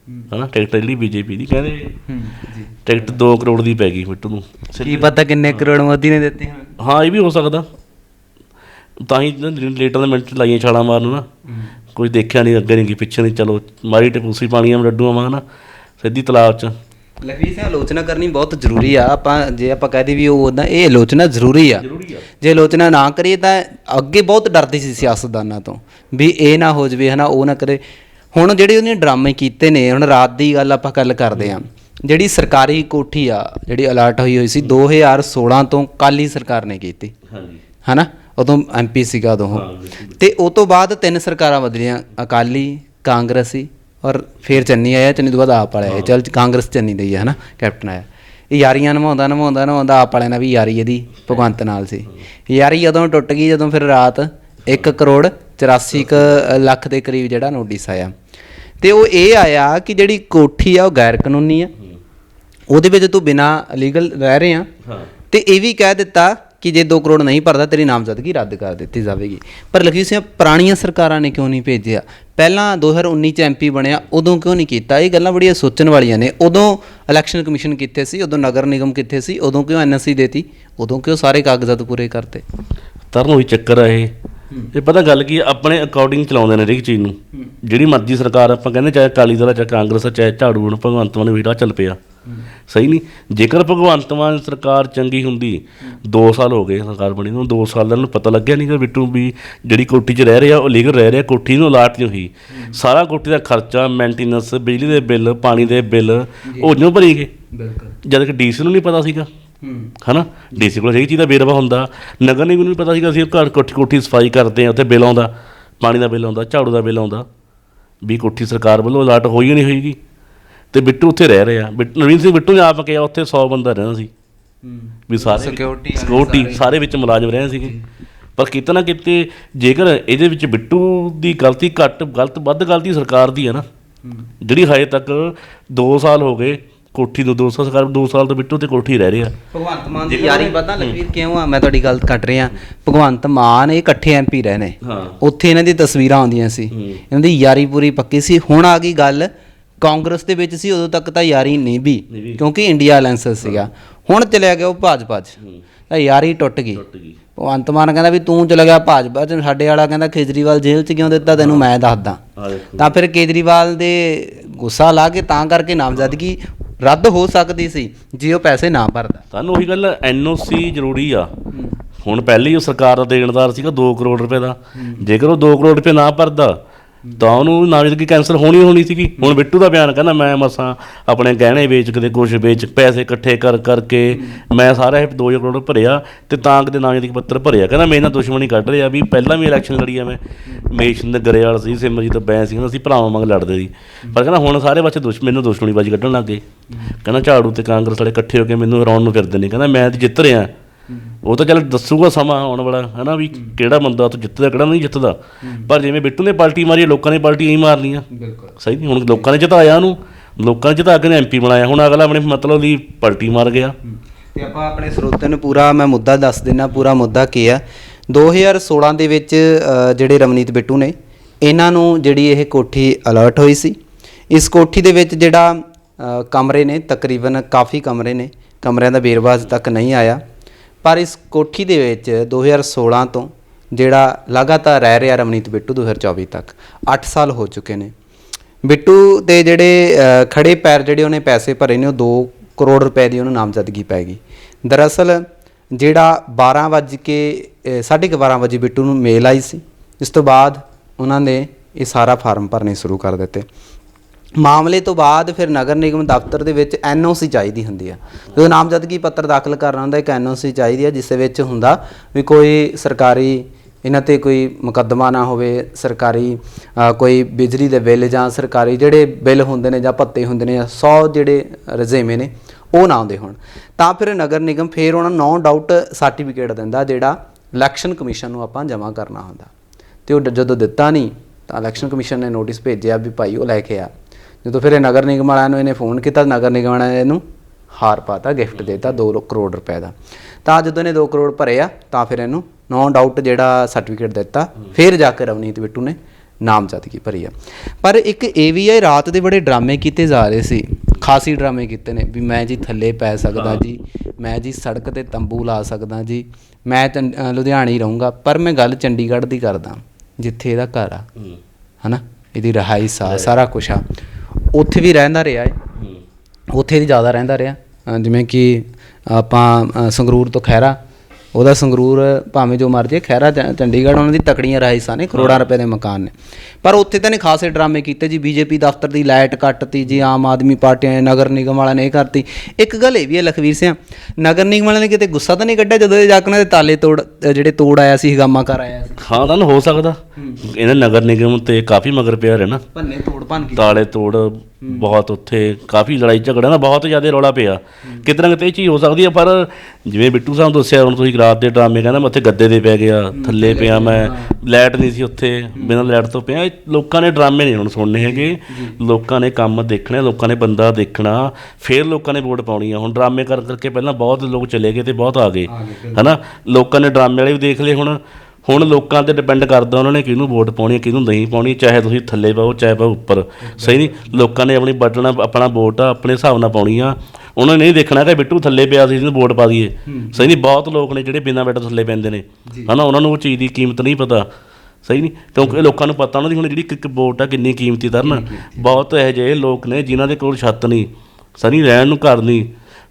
ਹਨਾ ਟਿਕਟ ਜਿਹੜੀ ਬੀਜੇਪੀ ਦੀ ਕਹਿੰਦੇ ਟਿਕਟ 2 ਕਰੋੜ ਦੀ ਪੈ ਗਈ ਬਿੱਟੂ ਨੂੰ। ਕੀ ਪਤਾ ਕਿੰਨੇ ਕਰੋੜ ਮੋਦੀ ਨੇ ਦਿੱਤੇ ਹਾਂ ਇਹ ਵੀ ਹੋ ਸਕਦਾ। ਤਾਂ ਹੀ ਲੇਟਰ ਦੇ ਮਿੰਟ ਲਾਈਆਂ ਛਾਲਾਂ ਮਾਰਨ ਨਾ ਕੋਈ ਦੇਖਿਆ ਨਹੀਂ ਅੱਗੇ ਨਹੀਂ ਕੀ ਪਿੱਛੇ ਨਹੀਂ ਚਲੋ ਮਾਰੀ ਟਪੂਸੀ ਪਾਣੀਆਂ ਲੱਡੂਆਂ ਵਾਂਗ ਨਾ ਸਿੱਧੀ ਤਲਾਬ 'ਚ। ਲਖਵੀਰ ਸਿੰਘ ਆਲੋਚਨਾ ਕਰਨੀ ਬਹੁਤ ਜ਼ਰੂਰੀ ਆ ਆਪਾਂ ਜੇ ਆਪਾਂ ਕਹਦੇ ਵੀ ਉਹ ਉਦਾਂ ਇਹ ਆਲੋਚਨਾ ਜ਼ਰੂਰੀ ਆ। ਜੇ ਆਲੋਚਨਾ ਨਾ ਕਰੀਏ ਤਾਂ ਅੱਗੇ ਬਹੁਤ ਡਰਦੇ ਸੀ ਸਿਆਸਤਦਾਨਾਂ ਤੋਂ ਵੀ ਇਹ ਨਾ ਹੋ ਜਵੇ ਹਨਾ ਉਹ ਨਾ ਕਰੇ। ਹੁਣ ਜਿਹੜੇ ਉਹਨੇ ਡਰਾਮੇ ਕੀਤੇ ਨੇ ਹੁਣ ਰਾਤ ਦੀ ਗੱਲ ਆਪਾਂ ਗੱਲ ਕਰਦੇ ਆ ਜਿਹੜੀ ਸਰਕਾਰੀ ਕੋਠੀ ਆ ਜਿਹੜੀ ਅਲਰਟ ਹੋਈ ਹੋਈ ਸੀ 2016 ਤੋਂ ਕਾਲੀ ਸਰਕਾਰ ਨੇ ਕੀਤੀ। ਹਾਂਜੀ। ਹਨਾ? ਉਦੋਂ ਐਮਪੀ ਸੀਗਾ ਉਦੋਂ। ਉਹ। ਤੇ ਉਸ ਤੋਂ ਬਾਅਦ ਤਿੰਨ ਸਰਕਾਰਾਂ ਬਦਲੀਆਂ ਅਕਾਲੀ ਕਾਂਗਰਸੀ ਔਰ ਫੇਰ ਚੰਨੀ ਆਇਆ ਚੰਨੀ ਤੋਂ ਬਾਅਦ ਆਪ ਆਇਆ। ਚਲ ਕਾਂਗਰਸ ਚੰਨੀ ਦਾ ਹੀ ਹੈ ਹਨਾ? ਕੈਪਟਨ ਆਇਆ। ਇਹ ਯਾਰੀਆਂ ਨਿਭਾਉਂਦਾ ਨਿਭਾਉਂਦਾ ਨਿਭਾਉਂਦਾ ਆਪ ਵਾਲਿਆਂ ਨਾਲ ਵੀ ਯਾਰੀ ਇਹਦੀ ਭਗਵੰਤ ਨਾਲ ਸੀ। ਯਾਰੀ ਜਦੋਂ ਟੁੱਟ ਗਈ ਜਦੋਂ ਫਿਰ ਰਾਤ 1 ਕਰੋੜ 84 ਕੁ ਲੱਖ ਦੇ ਕਰੀਬ ਜਿਹੜਾ ਨੋਟਿਸ ਆਇਆ। ਤੇ ਉਹ ਇਹ ਆਇਆ ਕਿ ਜਿਹੜੀ ਕੋਠੀ ਆ ਉਹ ਗੈਰ ਕਾਨੂੰਨੀ ਆ। ਉਹਦੇ ਵਿੱਚ ਤੂੰ ਬਿਨਾ ਲੀਗਲ ਰਹਿ ਰਹੇ। ਆ ਤੇ ਇਹ ਵੀ ਕਹਿ ਦਿੱਤਾ ਕਿ ਜੇ 2 ਕਰੋੜ ਨਹੀਂ ਭਰਦਾ ਤੇਰੀ ਨਾਮਜ਼ਦਗੀ ਰੱਦ ਕਰ ਦਿੱਤੀ ਜਾਵੇਗੀ। ਪਰ ਲਖਵੀਰ ਸਿੰਘ ਪੁਰਾਣੀਆਂ ਸਰਕਾਰਾਂ ਨੇ ਕਿਉਂ ਨਹੀਂ ਭੇਜਿਆ? ਪਹਿਲਾਂ 2019 ਚ ਐਮਪੀ ਬਣਿਆ ਉਦੋਂ ਕਿਉਂ ਨਹੀਂ ਕੀਤਾ? ਇਹ ਗੱਲਾਂ ਬੜੀਆਂ ਸੋਚਣ ਵਾਲੀਆਂ ਨੇ। ਉਦੋਂ ਇਲੈਕਸ਼ਨ ਕਮਿਸ਼ਨ ਕਿੱਥੇ ਸੀ? ਉਦੋਂ ਨਗਰ ਨਿਗਮ ਕਿੱਥੇ ਸੀ? ਉਦੋਂ ਕਿਉਂ ਐਨਐਸਸੀ ਦੇਤੀ? ਉਦੋਂ ਕਿਉਂ ਸਾਰੇ ਕਾਗਜ਼ਾਤ ਪੂਰੇ ਕਰਤੇ? ਤਰਨ ਉਹੀ ਚੱਕਰ ਆ ਇਹ। ਇਹ ਪਤਾ ਗੱਲ ਕੀ ਆਪਣੇ ਅਕੋਰਡਿੰਗ ਚਲਾਉਂਦੇ ਨੇ ਹਰੇਕ ਚੀਜ਼ ਨੂੰ। ਜਿਹੜੀ ਮਰਜ਼ੀ ਸਰਕਾਰ ਆਪਾਂ ਕਹਿੰਦੇ ਚਾਹੇ ਅਕਾਲੀ ਦਲ ਚਾਹੇ ਕਾਂਗਰਸ ਚਾਹੇ ਝਾੜੂ ਹੁਣ ਭਗਵੰਤ ਮਾਨ ਵੀੜਾ ਚੱਲ ਪਿਆ। ਸਹੀ ਨਹੀਂ? ਜੇਕਰ ਭਗਵੰਤ ਮਾਨ ਸਰਕਾਰ ਚੰਗੀ ਹੁੰਦੀ 2 ਸਾਲ ਹੋ ਗਏ ਸਰਕਾਰ ਬਣੀ ਨੂੰ 2 ਸਾਲ ਦਾ ਨੂੰ ਪਤਾ ਲੱਗਿਆ ਨਹੀਂ ਕਿ ਬਿੱਟੂ ਵੀ ਜਿਹੜੀ ਕੋਠੀ 'ਚ ਰਹਿ ਰਿਹਾ ਉਹ ਲੀਗਲ ਰਹਿ ਰਿਹਾ ਕੋਠੀ ਨੂੰ ਅਲਾਟ ਨਹੀਂ ਹੋਈ ਸਾਰਾ ਕੋਠੀ ਦਾ ਖਰਚਾ ਮੇਨਟੇਨੈਂਸ ਬਿਜਲੀ ਦੇ ਬਿੱਲ ਪਾਣੀ ਦੇ ਬਿੱਲ ਉਹ ਜਿਉਂ ਭਰੀ ਗਏ। ਬਿਲਕੁਲ। ਜਦ ਕਿ ਡੀਸੀ ਨੂੰ ਨਹੀਂ ਪਤਾ ਸੀਗਾ। ਹਨਾ? ਡੀਸੀ ਕੋਲ ਹਰੇਕ ਚੀਜ਼ ਦਾ ਵੇਰਵਾ ਹੁੰਦਾ। ਨਗਰ ਨਿਗਮ ਨੂੰ ਵੀ ਪਤਾ ਸੀਗਾ ਅਸੀਂ ਘਰ ਕੋਠੀ ਕੋਠੀ ਸਫ਼ਾਈ ਕਰਦੇ ਆ ਉੱਥੇ ਬਿੱਲ ਆਉਂਦਾ। ਪਾਣੀ ਦਾ ਬਿੱਲ ਆਉਂਦਾ ਝਾੜੂ ਦਾ ਬਿੱਲ ਆਉਂਦਾ। ਵੀ ਕੋਠੀ ਸਰਕਾਰ ਵੱਲੋਂ ਅਲਾਟ ਹੋਈ ਨਹੀਂ ਹੋਈਗੀ। ਤੇ ਬਿੱਟੂ ਉੱਥੇ ਰਹਿ ਰਿਹਾ। ਨਵੀਨ ਸਿੰਘ ਬਿੱਟੂ ਨੇ ਆਪ ਕਿਹਾ ਉੱਥੇ 100 ਬੰਦਾ ਰਹਿਣਾ ਸੀ। ਹੂੰ। ਵੀ ਸਾਰੇ ਵਾਲੇ ਸਿਕਿਉਰਿਟੀ ਸਾਰੇ। ਵਿੱਚ ਮੁਲਾਜ਼ਮ ਰਹੇ ਸੀਗੇ। ਪਰ ਕਿਤੇ ਨਾ ਕਿਤੇ ਜੇਕਰ ਇਹਦੇ ਵਿੱਚ ਬਿੱਟੂ ਦੀ ਗਲਤੀ ਘੱਟ ਗਲਤ ਵੱਧ ਗਲਤੀ ਸਰਕਾਰ ਦੀ ਹੈ ਨਾ। ਜਿਹੜੀ ਹਜੇ ਤੱਕ 2 ਸਾਲ ਹੋ ਗਏ ਕੋਠੀ ਤੋਂ 200 ਸਰਕਾਰ 2 ਸਾਲ ਤੋਂ ਬਿੱਟੂ ਤੇ ਕੋਠੀ ਰਹਿ ਰਿਹਾ ਭਗਵੰਤ ਮਾਨ ਦੀ ਯਾਰੀ ਪਤਾ ਲਖਵੀਰ ਕਿਉਂ ਆ? ਮੈਂ ਤੁਹਾਡੀ ਗੱਲ ਕੱਟ ਰਿਹਾ। ਭਗਵੰਤ ਮਾਨ ਇਹ ਇਕੱਠੇ ਐਮਪੀ ਰਹੇ ਨੇ। ਉੱਥੇ ਇਹਨਾਂ ਦੀ ਤਸਵੀਰਾਂ ਆਉਂਦੀਆਂ ਸੀ। ਇਹਨਾਂ ਦੀ ਯਾਰੀ ਪੂਰੀ ਪੱਕੀ ਸੀ। ਹੁਣ ਆ ਗਈ ਗੱਲ ਕਾਂਗਰਸ ਦੇ ਵਿੱਚ ਸੀ ਉਦੋਂ ਤੱਕ ਤਾਂ ਯਾਰੀ ਨਹੀਂ ਵੀ। ਕਿਉਂਕਿ ਇੰਡੀਆ ਅਲਾਈਅੰਸ ਸੀਗਾ। ਹੁਣ ਚਲਿਆ ਗਿਆ ਉਹ ਭਾਜਪਾ 'ਚ। ਤਾਂ ਯਾਰੀ ਟੁੱਟ ਗਈ। ਟੁੱਟ ਗਈ। ਭਗਵੰਤ ਮਾਨ ਕਹਿੰਦਾ ਵੀ ਤੂੰ ਚਲਾ ਗਿਆ ਭਾਜਪਾ 'ਚ ਸਾਡੇ ਵਾਲਾ ਕਹਿੰਦਾ ਕੇਜਰੀਵਾਲ ਜੇਲ੍ਹ 'ਚ ਕਿਉਂ ਦਿੱਤਾ ਤੈਨੂੰ ਮੈਂ ਦੱਸਦਾ। ਤਾਂ ਫਿਰ ਕੇਜਰੀਵਾਲ ਦੇ ਗੁੱਸਾ ਲਾ ਕੇ ਤਾਂ ਕਰਕੇ ਨਾਮਜ਼ਦਗੀ ਰੱਦ ਹੋ ਸਕਦੀ ਸੀ ਜੇ ਉਹ ਪੈਸੇ ਨਾ ਭਰਦਾ। ਤੁਹਾਨੂੰ ਉਹੀ ਗੱਲ ਐਨਓਸੀ ਜ਼ਰੂਰੀ ਆ। ਹੁਣ ਪਹਿਲੇ ਹੀ ਉਹ ਸਰਕਾਰ ਦਾ ਦੇਣਦਾਰ ਸੀਗਾ 2 ਕਰੋੜ ਰੁਪਏ ਦਾ। ਜੇਕਰ ਉਹ 2 ਕਰੋੜ ਰੁਪਏ ਨਾ ਭਰਦਾ ਤਾਂ ਉਹਨੂੰ ਨਾਮਜ਼ਦਗੀ ਕੈਂਸਲ ਹੋਣੀ ਹੋਣੀ ਸੀਗੀ। ਹੁਣ ਬਿੱਟੂ ਦਾ ਬਿਆਨ ਕਹਿੰਦਾ, ਮੈਂ ਮਸਾਂ ਆਪਣੇ ਗਹਿਣੇ ਵੇਚ ਕੇ ਤੇ ਕੁਝ ਵੇਚ, ਪੈਸੇ ਇਕੱਠੇ ਕਰ, ਕਰਕੇ ਮੈਂ ਸਾਰਾ ਇਹ 2 ਕਰੋੜ ਭਰਿਆ ਤੇ ਤਾਂ ਕਿਤੇ ਨਾਮਜ਼ਦਗੀ ਪੱਤਰ ਭਰਿਆ। ਕਹਿੰਦਾ ਮੇਰੇ ਨਾਲ ਦੁਸ਼ਮਣੀ ਕੱਢ ਰਿਹਾ ਵੀ ਪਹਿਲਾਂ ਵੀ ਇਲੈਕਸ਼ਨ ਲੜੀ ਆ ਮੈਂ। ਮੇਸ਼ ਦੇ ਗਰੇਵਾਲ ਸੀ, ਸਿਮਰਜੀਤ ਬੈਂ ਸੀ ਅਸੀਂ ਭਰਾਵਾਂ ਵਾਂਗ ਲੜਦੇ ਸੀ। ਪਰ ਕਹਿੰਦਾ, ਹੁਣ ਸਾਰੇ ਪਾਸੇ ਦੁਸ਼, ਮੈਨੂੰ ਦੁਸ਼ਮਣੀਬਾਜ਼ੀ ਕੱਢਣ ਲੱਗ ਗਏ। ਕਹਿੰਦਾ, ਝਾੜੂ ਤੇ ਕਾਂਗਰਸ ਵਾਲੇ ਇਕੱਠੇ ਹੋ ਕੇ ਮੈਨੂੰ ਹਰਾਉਣ ਨੂੰ ਫਿਰਦੇ ਨੇ। ਕਹਿੰਦਾ, ਮੈਂ ਤੇ ਜਿੱਤ ਰਿਹਾ। ਉਹ ਤਾਂ ਚੱਲ ਦੱਸੂਗਾ ਸਮਾਂ ਆਉਣ ਵਾਲਾ ਹਨਾ ਵੀ ਕਿਹੜਾ ਬੰਦਾ ਤੋਂ ਜਿੱਤਦਾ ਕਿਹੜਾ ਨਹੀਂ ਜਿੱਤਦਾ। ਪਰ ਜਿਵੇਂ ਬਿੱਟੂ ਨੇ ਪਾਰਟੀ ਮਾਰੀ ਲੋਕਾਂ ਨੇ ਪਾਰਟੀ ਨਹੀਂ ਮਾਰਨੀਆਂ। ਬਿਲਕੁਲ। ਸਹੀ ਨਹੀਂ ਹੁਣ ਲੋਕਾਂ ਨੇ ਜਿਤਾਇਆ ਉਹਨੂੰ ਲੋਕਾਂ ਨੇ ਜਿਤਾ ਕੇ ਐਮਪੀ ਬਣਾਇਆ। ਹੁਣ ਅਗਲਾ ਆਪਣੇ ਮਤਲਬ ਦੀ ਪਾਰਟੀ ਮਾਰ ਗਿਆ। ਤੇ ਆਪਾਂ ਆਪਣੇ ਸਰੋਤਿਆਂ ਨੂੰ ਪੂਰਾ ਮੈਂ ਮੁੱਦਾ ਦੱਸ ਦਿੰਨਾ ਪੂਰਾ ਮੁੱਦਾ ਕੀ ਆ? 2016 ਦੇ ਵਿੱਚ ਜਿਹੜੇ ਰਮਨੀਤ ਬਿੱਟੂ ਨੇ ਇਹਨਾਂ ਨੂੰ ਜਿਹੜੀ ਇਹ ਕੋਠੀ ਅਲਰਟ ਹੋਈ ਸੀ। ਇਸ ਕੋਠੀ ਦੇ ਵਿੱਚ ਜਿਹੜਾ ਕਮਰੇ ਨੇ ਤਕਰੀਬਨ ਕਾਫੀ ਕਮਰੇ ਨੇ ਕਮਰਿਆਂ ਦਾ ਵੇਰਵਾ ਅਜੇ ਤੱਕ ਨਹੀਂ ਆਇਆ। ਪਰ ਇਸ ਕੋਠੀ ਦੇ ਵਿੱਚ 2016 ਤੋਂ ਜਿਹੜਾ ਲਗਾਤਾਰ ਰਹਿ ਰਿਹਾ ਰਮਨੀਤ ਬਿੱਟੂ 2024 ਤੱਕ 8 ਸਾਲ ਹੋ ਚੁੱਕੇ ਨੇ। ਬਿੱਟੂ ਦੇ ਜਿਹੜੇ ਅ, ਖੜੇ ਪੈਰ ਜਿਹੜੇ ਉਹਨੇ ਪੈਸੇ ਭਰੇ ਨੇ ਉਹ 2 ਕਰੋੜ ਰੁਪਏ ਦੀ ਉਹਨੂੰ ਨਾਮਜ਼ਦਗੀ ਪੈ ਗਈ। ਦਰਅਸਲ ਜਿਹੜਾ 12 ਵੱਜ ਕੇ ਅ, ਸਾਢੇ ਕੁ 12 ਵਜੇ ਬਿੱਟੂ ਨੂੰ ਮੇਲ ਆਈ ਸੀ ਇਸ ਤੋਂ ਬਾਅਦ ਉਹਨਾਂ ਨੇ ਇਹ ਸਾਰਾ ਫਾਰਮ ਭਰਨੇ ਸ਼ੁਰੂ ਕਰ ਦਿੱਤੇ। ਮਾਮਲੇ ਤੋਂ ਬਾਅਦ ਫਿਰ ਨਗਰ ਨਿਗਮ ਦਫ਼ਤਰ ਦੇ ਵਿੱਚ ਐਨਓਸੀ ਚਾਹੀਦੀ ਹੁੰਦੀ ਆ। ਜਦੋਂ ਨਾਮਜ਼ਦਗੀ ਪੱਤਰ ਦਾਖਲ ਕਰਨਾ ਹੁੰਦਾ, ਇੱਕ ਐਨਓਸੀ ਚਾਹੀਦੀ ਹੈ ਜਿਸ ਦੇ ਵਿੱਚ ਹੁੰਦਾ ਵੀ ਕੋਈ ਸਰਕਾਰੀ ਇਹਨਾਂ ਤੇ ਕੋਈ ਮੁਕੱਦਮਾ ਨਾ ਹੋਵੇ, ਸਰਕਾਰੀ ਕੋਈ ਬਿਜਲੀ ਦੇ ਬਿੱਲ ਜਾਂ ਸਰਕਾਰੀ ਜਿਹੜੇ ਬਿੱਲ ਹੁੰਦੇ ਨੇ ਜਾਂ ਭੱਤੇ ਹੁੰਦੇ ਨੇ 100 ਜਿਹੜੇ ਰਜ਼ੇਵੇਂ ਨੇ, ਉਹ ਨਾ ਆਉਂਦੇ ਹੋਣ। ਤਾਂ ਫਿਰ ਨਗਰ ਨਿਗਮ ਫਿਰ ਉਹਨਾਂ ਨੂੰ ਨੋ ਡਾਊਟ ਸਰਟੀਫਿਕੇਟ ਦਿੰਦਾ ਜਿਹੜਾ ਇਲੈਕਸ਼ਨ ਕਮਿਸ਼ਨ ਨੂੰ ਆਪਾਂ ਜਮ੍ਹਾਂ ਕਰਨਾ ਹੁੰਦਾ। ਤੇ ਉਹ ਡ- ਜਦੋਂ ਦਿੱਤਾ ਨਹੀਂ, ਤਾਂ ਇਲੈਕਸ਼ਨ ਕਮਿਸ਼ਨ ਨੇ ਨੋਟਿਸ ਭੇਜਿਆ ਵੀ ਭਾਈ ਉਹ ਲੈ ਕੇ ਆ। ਜਦੋਂ ਫਿਰ ਇਹ ਨਗਰ ਨਿਗਮ ਵਾਲਿਆਂ ਨੂੰ ਇਹਨੇ ਫੋਨ ਕੀਤਾ ਨਗਰ ਨਿਗਮ ਵਾਲਿਆਂ ਨੇ ਇਹਨੂੰ ਹਾਰ ਪਾਤਾ ਗਿਫਟ ਦੇਤਾ 2 ਕਰੋੜ ਰੁਪਏ ਦਾ। ਤਾਂ ਜਦੋਂ ਇਹਨੇ 2 ਕਰੋੜ ਭਰੇ ਆ ਤਾਂ ਫਿਰ ਇਹਨੂੰ ਨੋ ਡਾਊਟ ਜਿਹੜਾ ਸਰਟੀਫਿਕੇਟ ਦਿੱਤਾ ਫਿਰ ਜਾ ਕੇ ਰਵਨੀਤ ਬਿੱਟੂ ਨੇ ਨਾਮਜ਼ਦਗੀ ਭਰੀ ਆ। ਪਰ ਇੱਕ ਹੈ ਰਾਤ ਦੇ ਬੜੇ ਡਰਾਮੇ ਕੀਤੇ ਜਾ ਰਹੇ ਸੀ ਖਾਸੀ ਡਰਾਮੇ ਕੀਤੇ ਨੇ ਵੀ ਮੈਂ ਜੀ ਥੱਲੇ ਪੈ ਸਕਦਾ ਜੀ ਮੈਂ ਜੀ ਸੜਕ ਤੇ ਤੰਬੂ ਲਾ ਸਕਦਾ ਜੀ ਮੈਂ ਲੁਧਿਆਣੇ ਹੀ ਰਹੂੰਗਾ ਪਰ ਮੈਂ ਗੱਲ ਚੰਡੀਗੜ੍ਹ ਦੀ ਕਰਦਾ ਜਿੱਥੇ ਇਹਦਾ ਘਰ ਆ। ਹਨਾ? ਇਹਦੀ ਰਹਾਇਸ਼ ਆ ਸਾਰਾ ਕੁਝ ਆ। ਉੱਥੇ ਵੀ ਰਹਿੰਦਾ ਰਿਹਾ ਹੈ। ਉੱਥੇ ਦੀ ਜ਼ਿਆਦਾ ਰਹਿੰਦਾ ਰਿਹਾ। ਜਿਵੇਂ ਕਿ ਆਪਾਂ ਸੰਗਰੂਰ ਤੋਂ ਖੈਰਾ ਉਹਦਾ ਸੰਗਰੂਰ ਭਾਵੇਂ ਜੋ ਮਰਜ਼ੀ ਖੈਰਾ ਚੰਡੀਗੜ੍ਹ ਉਹਨਾਂ ਦੀ ਤਕੜੀਆਂ ਰਾਇਸਾਂ ਨੇ ਕਰੋੜਾਂ ਰੁਪਏ ਦੇ ਮਕਾਨ ਨੇ। ਪਰ ਉੱਥੇ ਤਾਂ ਨੇ ਖਾਸੇ ਡਰਾਮੇ ਕੀਤੇ ਜੀ ਬੀਜੇਪੀ ਦਫ਼ਤਰ ਦੀ ਲਾਈਟ ਕੱਟਤੀ ਜੀ ਆਮ ਆਦਮੀ ਪਾਰਟੀ ਨੇ ਨਗਰ ਨਿਗਮ ਵਾਲਿਆਂ ਨੇ ਇਹ ਕਰਤੀ। ਇੱਕ ਗੱਲ ਇਹ ਵੀ ਹੈ ਲਖਵੀਰ ਸਿੰਘ ਨਗਰ ਨਿਗਮ ਵਾਲਿਆਂ ਨੇ ਕਿਤੇ ਗੁੱਸਾ ਤਾਂ ਨਹੀਂ ਕੱਢਿਆ ਜਦੋਂ ਇਹ ਜਾਕਣਾ ਦੇ ਤਾਲੇ ਤੋੜ ਜਿਹੜੇ ਤੋੜ ਆਇਆ ਸੀ ਹਗਾਮਾ ਕਰ ਆਇਆ ਸੀ? ਹਾਂ ਤਾਂ ਹੋ ਸਕਦਾ। ਇਹਨਾਂ ਨਗਰ ਨਿਗਮ ਤੇ ਕਾਫੀ ਮਗਰ ਪਿਆ ਰਿਹਾ ਨਾ ਭੰਨੇ ਤੋੜ ਭੰਨ ਕੀ ਤਾਲੇ ਤੋੜ ਬਹੁਤ ਉੱਥੇ ਕਾਫੀ ਲੜਾਈ ਝਗੜਾ ਨਾ ਬਹੁਤ ਜ਼ਿਆਦਾ ਰੌਲਾ ਪਿਆ। ਕਿਤੇ ਨਾ ਕਿਤੇ ਇਹ ਚੀਜ਼ ਹੋ ਸਕਦੀ ਹੈ ਪਰ ਜਿਵੇਂ ਬਿੱਟੂ ਸਾਹਿਬ ਦੱਸਿਆ ਹੁਣ ਤੁਸੀਂ ਰਾਤ ਦੇ ਡਰਾਮੇ ਕਹਿੰਦਾ ਮੈਂ ਉੱਥੇ ਗੱਦੇ ਦੇ ਪੈ ਗਿਆ ਥੱਲੇ ਪਿਆ ਮੈਂ ਲਾਈਟ ਨਹੀਂ ਸੀ ਉੱਥੇ ਬਿਨਾਂ ਲਾਈਟ ਤੋਂ ਪਿਆ। ਲੋਕਾਂ ਨੇ ਡਰਾਮੇ ਨਹੀਂ ਹੁਣ ਸੁਣਨੇ ਹੈਗੇ। ਲੋਕਾਂ ਨੇ ਕੰਮ ਦੇਖਣੇ ਲੋਕਾਂ ਨੇ ਬੰਦਾ ਦੇਖਣਾ ਫਿਰ ਲੋਕਾਂ ਨੇ ਵੋਟ ਪਾਉਣੀ ਆ। ਹੁਣ ਡਰਾਮੇ ਕਰ ਕਰਕੇ ਪਹਿਲਾਂ ਬਹੁਤ ਲੋਕ ਚਲੇ ਗਏ ਤੇ ਬਹੁਤ ਆ ਗਏ। ਹਨਾ? ਲੋਕਾਂ ਨੇ ਡਰਾਮੇ ਵਾਲੇ ਵੀ ਦੇਖ ਲਏ ਹੁਣ। ਹੁਣ ਲੋਕਾਂ ਤੇ ਡਿਪੈਂਡ ਕਰਦਾ ਉਹਨਾਂ ਨੇ ਕਿਹਨੂੰ ਵੋਟ ਪਾਉਣੀ ਹੈ ਕਿਹਨੂੰ ਨਹੀਂ ਪਾਉਣੀ ਚਾਹੇ ਤੁਸੀਂ ਥੱਲੇ ਪਾਓ ਚਾਹੇ ਪਾਓ ਉੱਪਰ। ਸਹੀ ਨਹੀਂ? ਲੋਕਾਂ ਨੇ ਆਪਣੀ ਬਟਨ ਆਪਣਾ ਵੋਟ ਆ ਆਪਣੇ ਹਿਸਾਬ ਨਾਲ ਪਾਉਣੀ ਆ। ਉਹਨਾਂ ਨੇ ਨਹੀਂ ਦੇਖਣਾ ਕਿ ਬਿੱਟੂ ਥੱਲੇ ਪਿਆ ਸੀ ਇਹਨੂੰ ਵੋਟ ਪਾ ਦਈਏ। ਸਹੀ ਨਹੀਂ? ਬਹੁਤ ਲੋਕ ਨੇ ਜਿਹੜੇ ਬਿਨਾਂ ਬੈਠ ਥੱਲੇ ਪੈਂਦੇ ਨੇ। ਹਨਾ? ਉਹਨਾਂ ਨੂੰ ਉਹ ਚੀਜ਼ ਦੀ ਕੀਮਤ ਨਹੀਂ ਪਤਾ। ਸਹੀ ਨਹੀਂ? ਕਿਉਂਕਿ ਲੋਕਾਂ ਨੂੰ ਪਤਾ ਉਹਨਾਂ ਦੀ ਹੁਣ ਜਿਹੜੀ ਇੱਕ ਵੋਟ ਆ ਕਿੰਨੀ ਕੀਮਤੀ ਤਰਨ ਬਹੁਤ ਇਹੋ ਜਿਹੇ ਲੋਕ ਨੇ ਜਿਨ੍ਹਾਂ ਦੇ ਕੋਲ ਛੱਤ ਨਹੀਂ। ਸਨੀ ਰਹਿਣ ਨੂੰ ਘਰ ਨਹੀਂ।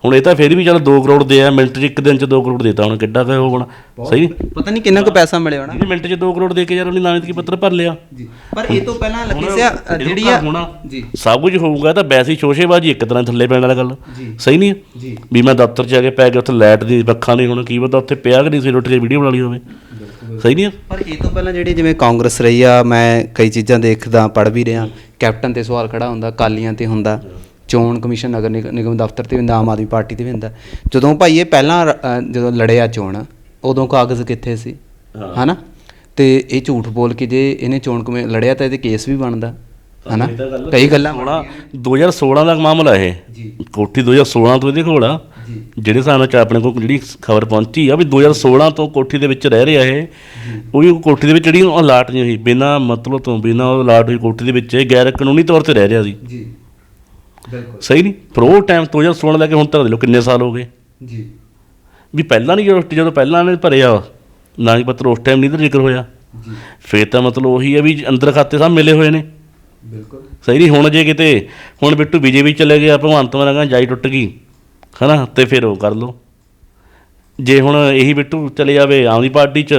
ਹੁਣ ਇਹ ਤਾਂ ਫਿਰ ਵੀ ਚੱਲ 2 ਕਰੋੜ ਦੇ ਆ ਮਿੰਟ 'ਚ ਇੱਕ ਦਿਨ 'ਚ 2 ਕਰੋੜ ਦੇਤਾ ਹੁਣ ਕਿੱਡਾ ਕੁ ਹੋਣਾ ਸਹੀ? ਪਤਾ ਨਹੀਂ ਕਿੰਨਾ ਕੁ ਪੈਸਾ ਮਿਲਿਆ ਹੋਣਾ। ਜਿਹੜੀ ਮਿੰਟ 'ਚ 2 ਕਰੋੜ ਦੇ ਕੇ ਯਾਰ ਉਹਨੇ ਨਾਮਜ਼ਦਗੀ ਪੱਤਰ ਭਰ ਲਿਆ। ਜੀ ਪਰ ਇਹ ਤੋਂ ਪਹਿਲਾਂ ਅ, ਇਹਨੂੰ ਜਿਹੜੀ ਆ ਜੀ। ਸਭ ਕੁਝ ਹੋਊਗਾ ਤਾਂ ਵੈਸੇ ਹੀ ਸ਼ੋਸ਼ੇਬਾਜ਼ੀ ਇੱਕ ਤਰ੍ਹਾਂ ਥੱਲੇ ਪੈਣ ਵਾਲਾ ਗੱਲ। ਜੀ। ਸਹੀ ਨਹੀਂ ਹੈ? ਜੀ। ਵੀ ਮੈਂ ਦਫ਼ਤਰ 'ਚ ਆ ਕੇ ਪੈ ਗਿਆ ਉੱਥੇ ਲਾਈਟ ਦੀ ਪੱਖਾਂ ਨਹੀਂ ਹੁਣ ਕੀ ਪਤਾ ਉੱਥੇ ਪਿਆ ਕਿ ਨਹੀਂ ਸੀ ਉੱਠ ਕੇ ਵੀਡੀਓ ਬਣਾ ਲਈ ਹੋਵੇ। ਸਹੀ ਨਹੀਂ ਹੈ? ਪਰ ਇਹ ਤੋਂ ਪਹਿਲਾਂ ਜਿਹੜੀ ਜਿਵੇਂ ਕਾਂਗਰਸ ਰਹੀ ਆ ਮੈਂ ਕਈ ਚੀਜ਼ਾਂ ਦੇਖਦਾ ਪੜ੍ਹ ਵੀ ਰਿਹਾ ਕੈਪਟਨ ਤੇ ਸਵਾਲ ਖੜਾ ਹੁੰਦਾ ਕਾਲੀਆਂ ਤੇ ਹੁੰਦਾ। ਚੋਣ ਕਮਿਸ਼ਨ ਨਗਰ ਨਿਗ- ਨਿਗਮ ਦਫ਼ਤਰ ਤੇ ਵੀ ਹੁੰਦਾ ਆਮ ਆਦਮੀ ਪਾਰਟੀ ਤੇ ਵੀ ਹੁੰਦਾ। ਜਦੋਂ ਭਾਈ ਇਹ ਪਹਿਲਾਂ ਅ, ਜਦੋਂ ਲੜਿਆ ਚੋਣ ਉਦੋਂ ਕਾਗਜ਼ ਕਿੱਥੇ ਸੀ? ਹਨਾ? ਤੇ ਇਹ ਝੂਠ ਬੋਲ ਕੇ ਜੇ ਇਹਨੇ ਚੋਣ ਕਮੇ ਲੜਿਆ ਤਾਂ ਇਹਦੇ ਕੇਸ ਵੀ ਬਣਦਾ ਹਨਾ? ਕਈ ਗੱਲਾਂ 16 2016 ਦਾ ਮਾਮਲਾ ਇਹ। ਜੀ। ਕੋਠੀ 2016 ਤੋਂ ਇਹਦੇ ਕੋਲ ਆ। ਜਿਹੜੇ ਹਿਸਾਬ ਨਾਲ ਚ ਆਪਣੇ ਕੋਲ ਜਿਹੜੀ ਖਬਰ ਪਹੁੰਚੀ ਆ ਵੀ 2016 ਤੋਂ ਕੋਠੀ ਦੇ ਵਿੱਚ ਰਹਿ ਰਿਹਾ ਇਹ ਉਹ ਵੀ ਕੋਠੀ ਦੇ ਵਿੱਚ ਜਿਹੜੀ ਉਹ ਅਲਾਟ ਨਹੀਂ ਹੋਈ। ਬਿਨਾਂ ਮਤਲਬ ਤੋਂ ਬਿਨਾਂ ਉਹ ਅਲਾਟ ਹੋਈ ਕੋਠੀ ਦੇ ਵਿੱਚ ਇਹ ਗੈਰ ਕਾਨੂੰਨੀ ਤੌਰ ਤੇ ਰਹਿ ਰਿਹਾ ਸੀ। ਜੀ। ਬਿਲਕੁਲ। ਸਹੀ ਨਹੀਂ? ਪਰ ਉਹ ਟਾਈਮ 2016 ਲੈ ਕੇ ਹੁਣ ਤੱਕ ਦੇ ਲੋ ਕਿੰਨੇ ਸਾਲ ਹੋ ਗਏ। ਜੀ। ਵੀ ਪਹਿਲਾਂ ਨਹੀਂ ਜਦੋਂ ਜਦੋਂ ਪਹਿਲਾਂ ਨੇ ਭਰਿਆ ਨਾ ਹੀ ਪੱਤਰ ਉਸ ਟਾਈਮ ਨਹੀਂ ਤਾਂ ਜ਼ਿਕਰ ਹੋਇਆ। ਜੀ। ਫੇਰ ਤਾਂ ਮਤਲਬ ਉਹੀ ਹੈ ਵੀ ਅੰਦਰ ਖਾਤੇ ਸਭ ਮਿਲੇ ਹੋਏ ਨੇ। ਬਿਲਕੁਲ। ਸਹੀ ਨਹੀਂ? ਹੁਣ ਜੇ ਕਿਤੇ ਹੁਣ ਬਿੱਟੂ ਬੀਜੇਪੀ ਚਲੇ ਗਿਆ ਭਗਵੰਤ ਮਾਨ ਕਹਿੰਦਾ ਜਾਈ ਟੁੱਟ ਗਈ ਹਨਾ? ਤੇ ਫਿਰ ਉਹ ਕਰ ਲਓ। ਜੇ ਹੁਣ ਇਹੀ ਬਿੱਟੂ ਚਲੇ ਜਾਵੇ ਆਮ ਪਾਰਟੀ ਚ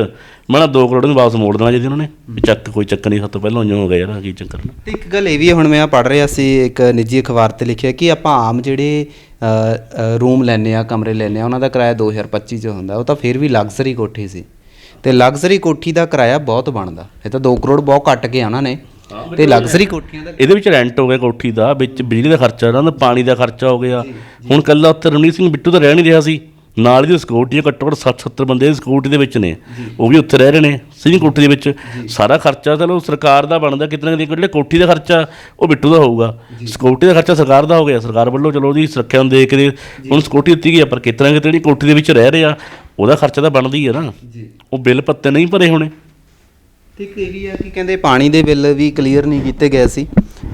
ਮੈਂ ਨਾ 2 ਕਰੋੜ ਨੂੰ ਵਾਪਸ ਮੋੜ ਦੇਣਾ ਜੇ ਉਹਨਾਂ ਨੇ ਵੀ ਚੱਕ ਕੋਈ ਚੱਕ ਨਹੀਂ ਸਭ ਤੋਂ ਪਹਿਲਾਂ ਉਈਓ ਹੋ ਗਿਆ ਯਾਰ ਕੀ ਚੱਕਰ ਨੇ। ਤੇ ਇੱਕ ਗੱਲ ਇਹ ਵੀ ਹੈ ਹੁਣ ਮੈਂ ਪੜ੍ਹ ਰਿਹਾ ਸੀ ਇੱਕ ਨਿੱਜੀ ਅਖਬਾਰ ਤੇ ਲਿਖਿਆ ਕਿ ਆਪਾਂ ਆਮ ਜਿਹੜੇ ਰੂਮ ਲੈਨੇ ਆ ਕਮਰੇ ਲੈਨੇ ਆ ਉਹਨਾਂ ਦਾ ਕਿਰਾਇਆ 2025 ਚ ਹੁੰਦਾ ਉਹ ਤਾਂ ਫਿਰ ਵੀ ਲਗਜ਼ਰੀ ਕੋਠੀ ਸੀ। ਤੇ ਲਗਜ਼ਰੀ ਕੋਠੀ ਦਾ ਕਿਰਾਇਆ ਬਹੁਤ ਬਣਦਾ ਇਹ ਤਾਂ 2 ਕਰੋੜ ਬਹੁਤ ਕੱਟ ਕੇ ਆ ਉਹਨਾਂ ਨੇ ਤੇ ਲਗਜ਼ਰੀ ਕੋਠੀਆਂ ਦਾ ਇਹਦੇ ਵਿੱਚ ਰੈਂਟ ਹੋ ਗਿਆ ਕੋਠੀ ਦਾ ਵਿੱਚ ਬਿਜਲੀ ਦਾ ਖਰਚਾ ਉਹਨਾਂ ਦਾ ਪਾਣੀ ਦਾ ਖਰਚਾ ਹੋ ਗਿਆ। ਹੁਣ ਕੱਲਾ ਉੱਥੇ ਰਣਜੀਤ ਸਿੰਘ ਬਿੱਟੂ ਤਾਂ ਰਹਿ ਨਹੀਂ ਰਿਹਾ ਸੀ। ਨਾਲ ਦੀ ਸਿਕਿਉਰਿਟੀ ਘੱਟੋ ਘੱਟ 60 70 ਬੰਦੇ ਸਿਕਿਉਰਿਟੀ ਦੇ ਵਿੱਚ ਨੇ। ਉਹ ਵੀ ਉੱਥੇ ਰਹਿ ਰਹੇ ਨੇ ਸਿੰਘ ਕੋਠੀ ਦੇ ਵਿੱਚ। ਸਾਰਾ ਖਰਚਾ ਚਲੋ ਸਰਕਾਰ ਦਾ ਬਣਦਾ ਕਿਤਨਾ ਕਿਤੇ ਜਿਹੜੇ ਕੋਠੀ ਦਾ ਖਰਚਾ ਉਹ ਬਿੱਟੂ ਦਾ ਹੋਊਗਾ। ਸਿਕਿਉਰਿਟੀ ਦਾ ਖਰਚਾ ਸਰਕਾਰ ਦਾ ਹੋ ਗਿਆ। ਸਰਕਾਰ ਵੱਲੋਂ ਚਲੋ ਉਹਦੀ ਸੁਰੱਖਿਆ ਨੂੰ ਦੇਖ ਕੇ ਹੁਣ ਸਿਕਿਉਰਿਟੀ ਦਿੱਤੀ ਗਈ ਆ ਪਰ ਕਿਤਨਾ ਕਿਤੇ ਜਿਹੜੀ ਕੋਠੀ ਦੇ ਵਿੱਚ ਰਹਿ ਰਹੇ ਆ ਉਹਦਾ ਖਰਚਾ ਤਾਂ ਬਣਦਾ ਹੀ ਆ ਨਾ। ਉਹ ਬਿੱਲ ਪੱਤੇ ਨਹੀਂ ਭਰੇ ਹੋਣੇ। ਇੱਕ ਇਹ ਵੀ ਹੈ ਕਿ ਕਹਿੰਦੇ ਪਾਣੀ ਦੇ ਬਿੱਲ ਵੀ ਕਲੀਅਰ ਨਹੀਂ ਕੀਤੇ ਗਏ ਸੀ।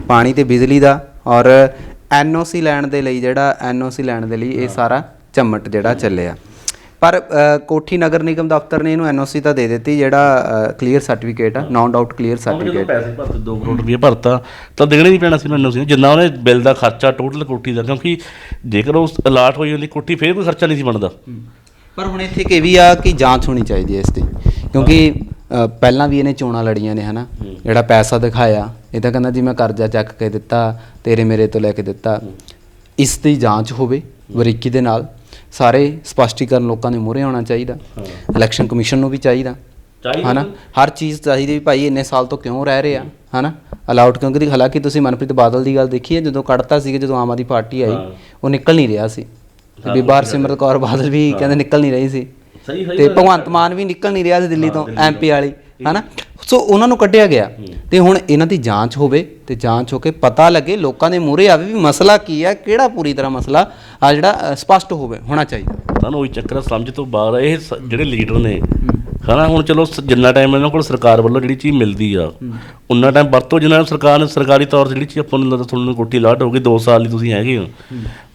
ਪਾਣੀ ਤੇ ਬਿਜਲੀ ਦਾ ਔਰ ਐਨਓਸੀ ਲੈਣ ਦੇ ਲਈ ਜਿਹੜਾ ਐਨਓਸੀ ਲੈਣ ਦੇ ਲਈ ਇਹ ਸਾਰਾ ਝੰਮਟ ਜਿਹੜਾ ਚੱਲਿਆ। ਪਰ ਕੋਠੀ ਨਗਰ ਨਿਗਮ ਦਫ਼ਤਰ ਨੇ ਇਹਨੂੰ ਐਨਓਸੀ ਤਾਂ ਦੇ ਦਿੱਤੀ ਜਿਹੜਾ ਕਲੀਅਰ ਸਰਟੀਫਿਕੇਟ ਆ ਨੌਨ ਡਾਊਟ ਕਲੀਅਰ ਜਦੋਂ ਸਰਟੀਫਿਕੇਟ ਪੈਸੇ ਭਰਤੇ 2 ਕਰੋੜ ਰੁਪਏ ਭਰਤਾ ਤਾਂ ਦੇਣਾ ਹੀ ਪੈਣਾ ਸੀ ਮੈਨੂੰ ਸੀ। ਜਿੰਨਾ ਉਹਨੇ ਬਿੱਲ ਦਾ ਖਰਚਾ ਟੋਟਲ ਕੋਠੀ ਦਾ ਕਿਉਂਕਿ ਜੇਕਰ ਉਹ ਅਲਾਟ ਹੋਈ ਹੁੰਦੀ ਕੋਠੀ ਫੇਰ ਕੋਈ ਖਰਚਾ ਨਹੀਂ ਸੀ ਬਣਦਾ। ਪਰ ਹੁਣ ਇੱਥੇ ਕਿ ਵੀ ਆ ਕਿ ਜਾਂਚ ਹੋਣੀ ਚਾਹੀਦੀ ਹੈ ਇਸ ਦੀ। ਕਿਉਂਕਿ ਪਹਿਲਾਂ ਵੀ ਇਹਨੇ ਚੋਣਾਂ ਲੜੀਆਂ ਨੇ ਹਨਾ? ਜਿਹੜਾ ਪੈਸਾ ਦਿਖਾਇਆ ਇਹ ਤਾਂ ਕਹਿੰਦਾ ਜੀ ਮੈਂ ਕਰਜ਼ਾ ਚੱਕ ਕੇ ਦਿੱਤਾ ਤੇਰੇ ਮੇਰੇ ਤੋਂ ਲੈ ਕੇ ਦਿੱਤਾ। ਇਸ ਦੀ ਜਾਂਚ ਹੋਵੇ ਬਰੀਕੀ ਦੇ ਨਾਲ। ਸਾਰੇ ਸਪਸ਼ਟੀਕਰਨ ਲੋਕਾਂ ਦੇ ਮੂਹਰੇ ਆਉਣਾ ਚਾਹੀਦਾ। ਇਲੈਕਸ਼ਨ ਕਮਿਸ਼ਨ ਨੂੰ ਵੀ ਚਾਹੀਦਾ। ਹਨਾ? ਹਰ ਚੀਜ਼ ਚਾਹੀਦੀ ਵੀ ਭਾਈ ਇੰਨੇ ਸਾਲ ਤੋਂ ਕਿਉਂ ਰਹਿ ਰਹੇ ਆ? ਹਨਾ? ਅਲਾਉਡ ਕਿਉਂਕਿ ਹਾਲਾਂਕਿ ਤੁਸੀਂ ਮਨਪ੍ਰੀਤ ਬਾਦਲ ਦੀ ਗੱਲ ਦੇਖੀ ਹੈ ਜਦੋਂ ਕੱਢਤਾ ਸੀ ਜਦੋਂ ਆਮ ਆਦਮੀ ਪਾਰਟੀ ਆਈ ਉਹ ਨਿਕਲ ਨਹੀਂ ਰਿਹਾ ਸੀ। ਤੇ ਬੀਬਾ ਹਰਸਿਮਰਤ ਕੌਰ ਬਾਦਲ ਵੀ ਕਹਿੰਦੇ ਨਿਕਲ ਨਹੀਂ ਰਹੀ ਸੀ। ਸਹੀ ਤੇ ਭਗਵੰਤ ਮਾਨ ਵੀ ਨਿਕਲ ਨਹੀਂ ਰਿਹਾ ਸੀ ਦਿੱਲੀ ਤੋਂ ਐਮਪੀ ਵਾਲੀ ਹਨਾ? ਸੋ ਉਹਨਾਂ ਨੂੰ ਕੱਢਿਆ ਗਿਆ। ਤੇ ਹੁਣ ਇਹਨਾਂ ਦੀ ਜਾਂਚ ਹੋਵੇ ਤੇ ਜਾਂਚ ਹੋ ਕੇ ਪਤਾ ਲੱਗੇ ਲੋਕਾਂ ਦੇ ਮੂਹਰੇ ਆਵੇ ਵੀ ਮਸਲਾ ਕੀ ਹੈ ਕਿਹੜਾ ਪੂਰੀ ਤਰ੍ਹਾਂ ਮਸਲਾ ਆ ਜਿਹੜਾ ਸਪਸ਼ਟ ਹੋਵੇ ਹੋਣਾ ਚਾਹੀਦਾ। ਤੁਹਾਨੂੰ ਉਹੀ ਚੱਕਰ ਸਮਝ ਤੋਂ ਬਾਹਰ। ਇਹ ਜਿਹੜੇ ਲੀਡਰ ਨੇ। ਹਨਾ ਹੁਣ ਚਲੋ ਜਿੰਨਾ ਟਾਈਮ ਇਹਨਾਂ ਕੋਲ ਸਰਕਾਰ ਵੱਲੋਂ ਜਿਹੜੀ ਚੀਜ਼ ਮਿਲਦੀ ਆ ਉਨਾ ਟਾਈਮ ਵਰਤੋ ਜਿੰਨਾ ਸਰਕਾਰ ਨੇ ਸਰਕਾਰੀ ਤੌਰ ਤੇ ਜਿਹੜੀ ਚੀਜ਼ ਆਪਾਂ ਨੂੰ ਲੱਗਦਾ ਤੁਹਾਨੂੰ ਕੋਠੀ ਲਾਟ ਹੋਊਗੀ 2 ਸਾਲ ਲਈ ਤੁਸੀਂ ਹੈਗੇ ਹੋ।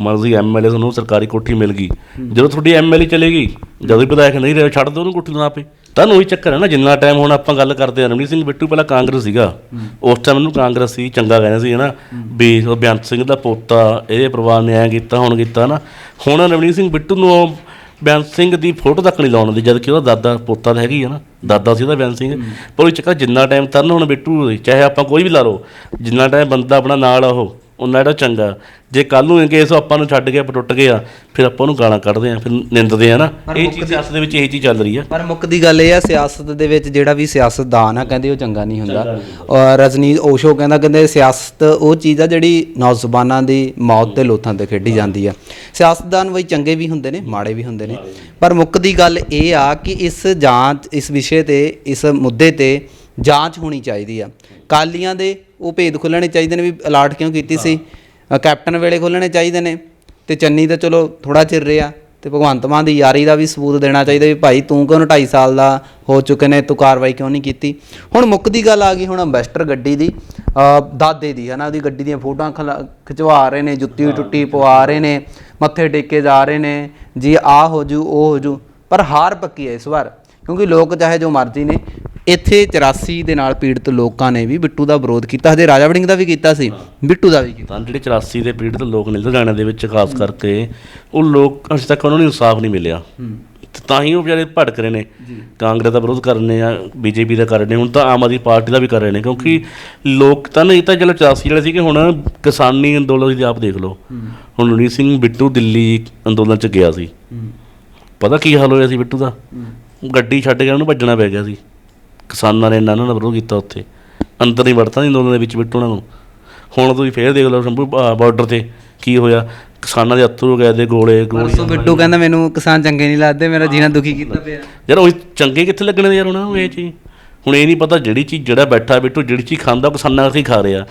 ਤੁਸੀਂ ਐਮਐਲਏ ਤੁਹਾਨੂੰ ਸਰਕਾਰੀ ਕੋਠੀ ਮਿਲ ਗਈ। ਜਦੋਂ ਤੁਹਾਡੀ ਐਮਐਲਏ ਚਲੇਗੀ ਜਦੋਂ ਹੀ ਵਿਧਾਇਕ ਨਹੀਂ ਰਿਹਾ ਛੱਡ ਦੋ ਉਹਨੂੰ ਕੋਠੀ ਨੂੰ ਆਪੇ। ਤੁਹਾਨੂੰ ਉਹੀ ਚੱਕਰ ਹੈ ਨਾ, ਜਿੰਨਾ ਟਾਈਮ ਹੁਣ ਆਪਾਂ ਗੱਲ ਕਰਦੇ ਹਾਂ ਰਮਨੀਤ ਸਿੰਘ ਬਿੱਟੂ ਪਹਿਲਾਂ ਕਾਂਗਰਸ ਸੀਗਾ। ਉਸ ਟਾਈਮ ਨੂੰ ਕਾਂਗਰਸ ਸੀ, ਚੰਗਾ ਕਹਿੰਦੇ ਸੀ, ਹਨਾ? ਵੀ ਉਹ ਬੇਅੰਤ ਸਿੰਘ ਦਾ ਪੋਤਾ ਇਹਦੇ ਪਰਿਵਾਰ ਨੇ ਐਂ ਕੀਤਾ, ਹੁਣ ਕੀਤਾ ਨਾ ਹੁਣ ਰਮਨੀਤ ਸਿੰਘ ਬਿੱਟੂ ਨੂੰ ਉਹ ਬੇਅੰਤ ਸਿੰਘ ਦੀ ਫੋਟੋ ਤੱਕ ਨਹੀਂ ਲਾਉਣ ਦੀ ਜਦ ਕਿ ਉਹਦਾ ਦਾਦਾ, ਪੋਤਾ ਤਾਂ ਹੈਗੀ ਹੈ ਨਾ। ਦਾਦਾ ਸੀ ਉਹਦਾ ਬੇਅੰਤ ਸਿੰਘ। ਪਰ ਉਹ ਚੱਕਰ ਜਿੰਨਾ ਟਾਈਮ ਤਰਨ ਹੁਣ ਬਿੱਟੂ, ਚਾਹੇ ਆਪਾਂ ਕੋਈ ਵੀ ਲਾ ਲਓ, ਜਿੰਨਾ ਟਾਈਮ ਬੰਦਾ ਆਪਣਾ ਨਾਲ ਆ ਉਹ ਉਹਨਾਂ ਜਿਹੜਾ ਚੰਗਾ। ਜੇ ਕੱਲ ਨੂੰ ਇਹ ਕੇਸ ਆਪਾਂ ਨੂੰ ਛੱਡ ਆਪਾਂ ਟੁੱਟ ਗਿਆ ਫਿਰ ਆਪਾਂ ਉਹਨੂੰ ਗਾਲਾਂ ਕੱਢਦੇ ਆ ਫਿਰ ਨਿੰਦਦੇ ਆ ਨਾ। ਇਹ ਚੀਜ਼ ਸਿਆਸਤ ਦੇ ਵਿੱਚ ਇਹ ਚੀਜ਼ ਚੱਲ ਰਹੀ ਆ। ਪਰ ਮੁੱਖ ਦੀ ਗੱਲ ਇਹ ਆ ਸਿਆਸਤ ਦੇ ਵਿੱਚ ਜਿਹੜਾ ਵੀ ਸਿਆਸਤਦਾਨ ਆ ਕਹਿੰਦੇ ਉਹ ਚੰਗਾ ਨਹੀਂ ਹੁੰਦਾ। ਔਰ ਰਜਨੀਤ ਓਸ਼ੋ ਕਹਿੰਦਾ ਕਹਿੰਦੇ ਸਿਆਸਤ ਉਹ ਚੀਜ਼ ਆ ਜਿਹੜੀ ਨੌਜਵਾਨਾਂ ਦੀ ਮੌਤ ਦੇ ਲੋਥਾਂ ਤੇ ਖੇਡੀ ਜਾਂਦੀ ਆ। ਸਿਆਸਤਦਾਨ ਵਈ ਚੰਗੇ ਵੀ ਹੁੰਦੇ ਨੇ। ਮਾੜੇ ਵੀ ਹੁੰਦੇ ਨੇ। ਪਰ ਮੁੱਖ ਦੀ ਗੱਲ ਇਹ ਆ ਕਿ ਇਸ ਜਾਂਚ ਇਸ ਵਿਸ਼ੇ ਤੇ ਇਸ ਮੁੱਦੇ ਤੇ ਜਾਂਚ ਹੋਣੀ ਚਾਹੀਦੀ ਆ। ਕਾਲੀਆਂ ਦੇ ਉਹ ਭੇਦ ਖੁੱਲਣੇ ਚਾਹੀਦੇ ਨੇ ਵੀ ਅਲਾਟ ਕਿਉਂ ਕੀਤੀ ਸੀ? ਕੈਪਟਨ ਵੇਲੇ ਖੁੱਲਣੇ ਚਾਹੀਦੇ ਨੇ। ਤੇ ਚੰਨੀ ਤਾਂ ਚਲੋ ਥੋੜਾ ਚਿਰ ਰਿਹਾ ਤੇ ਭਗਵੰਤ ਮਾਨ ਦੀ ਯਾਰੀ ਦਾ ਵੀ ਸਬੂਤ ਦੇਣਾ ਚਾਹੀਦਾ ਵੀ ਭਾਈ ਤੂੰ ਕਿਉਂ 2.5 ਸਾਲ ਦਾ ਹੋ ਚੁੱਕੇ ਨੇ ਤੂੰ ਕਾਰਵਾਈ ਕਿਉਂ ਨਹੀਂ ਕੀਤੀ? ਹੁਣ ਮੁੱਕ ਦੀ ਗੱਲ ਆ ਗਈ ਹੁਣ ਅੰਬੈਸਟਰ ਗੱਡੀ ਦੀ ਦਾਦੇ ਦੀ ਹਨਾ ਉਹਦੀ ਗੱਡੀ ਦੀਆਂ ਫੋਟੋਆਂ ਖਿਚਵਾ ਰਹੇ ਨੇ ਜੁੱਤੀ ਟੁੱਟੀ ਪਵਾ ਰਹੇ ਨੇ ਮੱਥੇ ਟੇਕੇ ਜਾ ਰਹੇ ਨੇ ਜੀ ਆ ਹੋ ਜੂ ਉਹ ਹੋ ਜੂ ਪਰ ਹਾਰ ਪੱਕੀ ਹੈ ਇਸ ਵਾਰ ਕਿਉਂਕਿ ਲੋਕ ਚਾਹੇ ਜੋ ਮਰਜ਼ੀ ਨੇ ਇੱਥੇ 84 ਦੇ ਨਾਲ ਪੀੜਤ ਲੋਕਾਂ ਨੇ ਵੀ ਬਿੱਟੂ ਦਾ ਵਿਰੋਧ ਕੀਤਾ ਹਜੇ ਰਾਜਾ ਵੜਿੰਗ ਦਾ ਵੀ ਕੀਤਾ ਸੀ ਬਿੱਟੂ ਦਾ ਵੀ ਕੀਤਾ। ਤਾਂ ਜਿਹੜੇ 84 ਦੇ ਪੀੜਤ ਲੋਕ ਨੇ ਲੁਧਿਆਣਾ ਦੇ ਵਿੱਚ ਖਾਸ ਕਰਕੇ ਉਹ ਲੋਕ ਅਜੇ ਤੱਕ ਉਹਨਾਂ ਨੂੰ ਇਨਸਾਫ ਨਹੀਂ ਮਿਲਿਆ। ਤੇ ਹੀ ਉਹ ਵਿਚਾਰੇ ਭਟਕ ਰਹੇ ਨੇ। ਕਾਂਗਰਸ ਦਾ ਵਿਰੋਧ ਕਰ ਰਹੇ ਨੇ ਆ ਬੀਜੇਪੀ ਦਾ ਕਰ ਰਹੇ ਨੇ ਹੁਣ ਤਾਂ ਆਮ ਆਦਮੀ ਪਾਰਟੀ ਦਾ ਵੀ ਕਰ ਰਹੇ ਨੇ ਕਿਉਂਕਿ ਲੋਕ ਤਾਂ ਨਹੀਂ ਤਾਂ ਚਲੋ 84 ਜਿਹੜੇ ਸੀਗੇ ਹੁਣ ਕਿਸਾਨੀ ਅੰਦੋਲਨ ਦੀ ਆਪ ਦੇਖ ਲਓ। ਹੁਣ ਰਣਜੀਤ ਸਿੰਘ ਬਿੱਟੂ ਦਿੱਲੀ ਅੰਦੋਲਨ ਚ ਗਿਆ ਸੀ। ਪਤਾ ਕੀ ਹਾਲ ਹੋਇਆ ਸੀ ਬਿੱਟੂ ਦਾ? ਗੱਡੀ ਛੱਡ ਕੇ ਉਹਨੂੰ ਭੱਜਣਾ ਪੈ ਗਿਆ ਸੀ। ਕਿਸਾਨਾਂ ਨੇ ਇਹਨਾਂ ਨਾਲ ਵਿਰੋਧ ਕੀਤਾ ਉੱਥੇ। ਅੰਦਰ ਨਹੀਂ ਵੜਤਾ ਨਹੀਂ ਅੰਦੋਲਨ ਦੇ ਵਿੱਚ ਬਿੱਟੂ ਉਹਨਾਂ ਨੂੰ। ਹੁਣ ਤੁਸੀਂ ਫੇਰ ਦੇਖ ਲਓ ਸ਼ੰਭੂ ਬਾਰਡਰ ਤੇ ਕੀ ਹੋਇਆ। ਕਿਸਾਨਾਂ ਦੇ ਅਥਰੂ ਗਏ ਦੇ ਗੋਲੇ ਗੋਲੀਆਂ ਪਰਸੋਂ ਬਿੱਟੂ ਕਹਿੰਦਾ ਮੈਨੂੰ ਕਿਸਾਨ ਚੰਗੇ ਨਹੀਂ ਲੱਗਦੇ ਮੇਰਾ ਜੀਣਾ ਦੁਖੀ ਕੀਤਾ ਪਿਆ। ਯਾਰ ਉਹ ਚੰਗੇ ਕਿੱਥੇ ਲੱਗਣੇ ਨੇ ਯਾਰ ਉਹਨਾਂ ਨੂੰ ਇਹ ਚੀਜ਼? ਹੁਣ ਇਹ ਨਹੀਂ ਪਤਾ ਜਿਹੜੀ ਚੀਜ਼ ਜਿਹੜਾ ਬੈਠਾ ਬਿੱਟੂ ਜਿਹੜੀ ਚੀਜ਼ ਖਾਂਦਾ ਉਹ ਕਿਸਾਨਾਂ ਕਰਕੇ ਖਾ ਰਿਹਾ।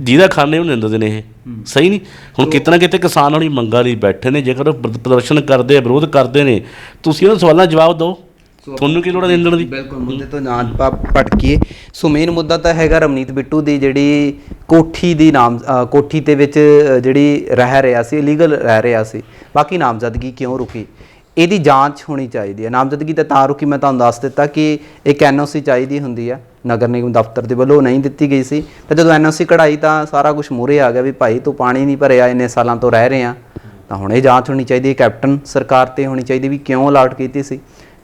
ਜਿਹਦਾ ਖਾਣੇ ਉਹ ਨਿੰਦਦੇ ਨੇ ਇਹ। ਸਹੀ ਨਹੀਂ? ਹੁਣ ਕਿਤਨਾ ਕਿਤੇ ਕਿਸਾਨ ਵਾਲੀ ਮੰਗਾਂ ਲਈ ਬੈਠੇ ਨੇ ਜੇਕਰ ਉਹ ਪ੍ਰ- ਪ੍ਰਦਰਸ਼ਨ ਕਰਦੇ ਆ ਵਿਰੋਧ ਕਰਦੇ ਨੇ ਤੁਸੀਂ ਉਹਨਾਂ ਸਵਾਲਾਂ ਦਾ ਜਵਾਬ ਦਿਓ। ਤੁਹਾਨੂੰ ਕੀ ਲੋੜ ਹੈ ਨਿੰਦਣ ਦੀ? ਬਿਲਕੁਲ ਮੁੱਦੇ ਤੋਂ ਨਾ ਪ- ਭਟਕੀਏ। ਸੋ ਮੇਨ ਮੁੱਦਾ ਤਾਂ ਹੈਗਾ ਰਮਨੀਤ ਬਿੱਟੂ ਦੀ ਜਿਹੜੀ ਕੋਠੀ ਦੀ ਨਾਮ ਕੋਠੀ ਦੇ ਵਿੱਚ ਜਿਹੜੀ ਰਹਿ ਰਿਹਾ ਸੀ ਇਲੀਗਲ ਰਹਿ ਰਿਹਾ ਸੀ। ਬਾਕੀ ਨਾਮਜ਼ਦਗੀ ਕਿਉਂ ਰੁਕੀ? ਇਹਦੀ ਜਾਂਚ ਹੋਣੀ ਚਾਹੀਦੀ ਹੈ। ਨਾਮਜ਼ਦਗੀ ਤਾਂ ਤਾਂ ਰੁਕੀ ਮੈਂ ਤੁਹਾਨੂੰ ਦੱਸ ਦਿੱਤਾ ਕਿ ਇੱਕ ਐਨਓਸੀ ਚਾਹੀਦੀ ਹੁੰਦੀ ਆ ਨਗਰ ਨਿਗਮ ਦਫ਼ਤਰ ਦੇ ਵੱਲੋਂ ਨਹੀਂ ਦਿੱਤੀ ਗਈ ਸੀ। ਤਾਂ ਜਦੋਂ ਐਨਓਸੀ ਕਢਾਈ ਤਾਂ ਸਾਰਾ ਕੁਝ ਮੂਹਰੇ ਆ ਗਿਆ ਵੀ ਭਾਈ ਤੂੰ ਪਾਣੀ ਨਹੀਂ ਭਰਿਆ ਇੰਨੇ ਸਾਲਾਂ ਤੋਂ ਰਹਿ ਰਹੇ। ਆ ਤਾਂ ਹੁਣ ਇਹ ਜਾਂਚ ਹੋਣੀ ਚਾਹੀਦੀ ਹੈ। ਕੈਪਟਨ ਸਰਕਾਰ ਤੇ ਹੋਣੀ ਚਾਹੀਦੀ ਵੀ ਕਿਉਂ ਅਲਾਟ ਕੀਤੀ ਸੀ?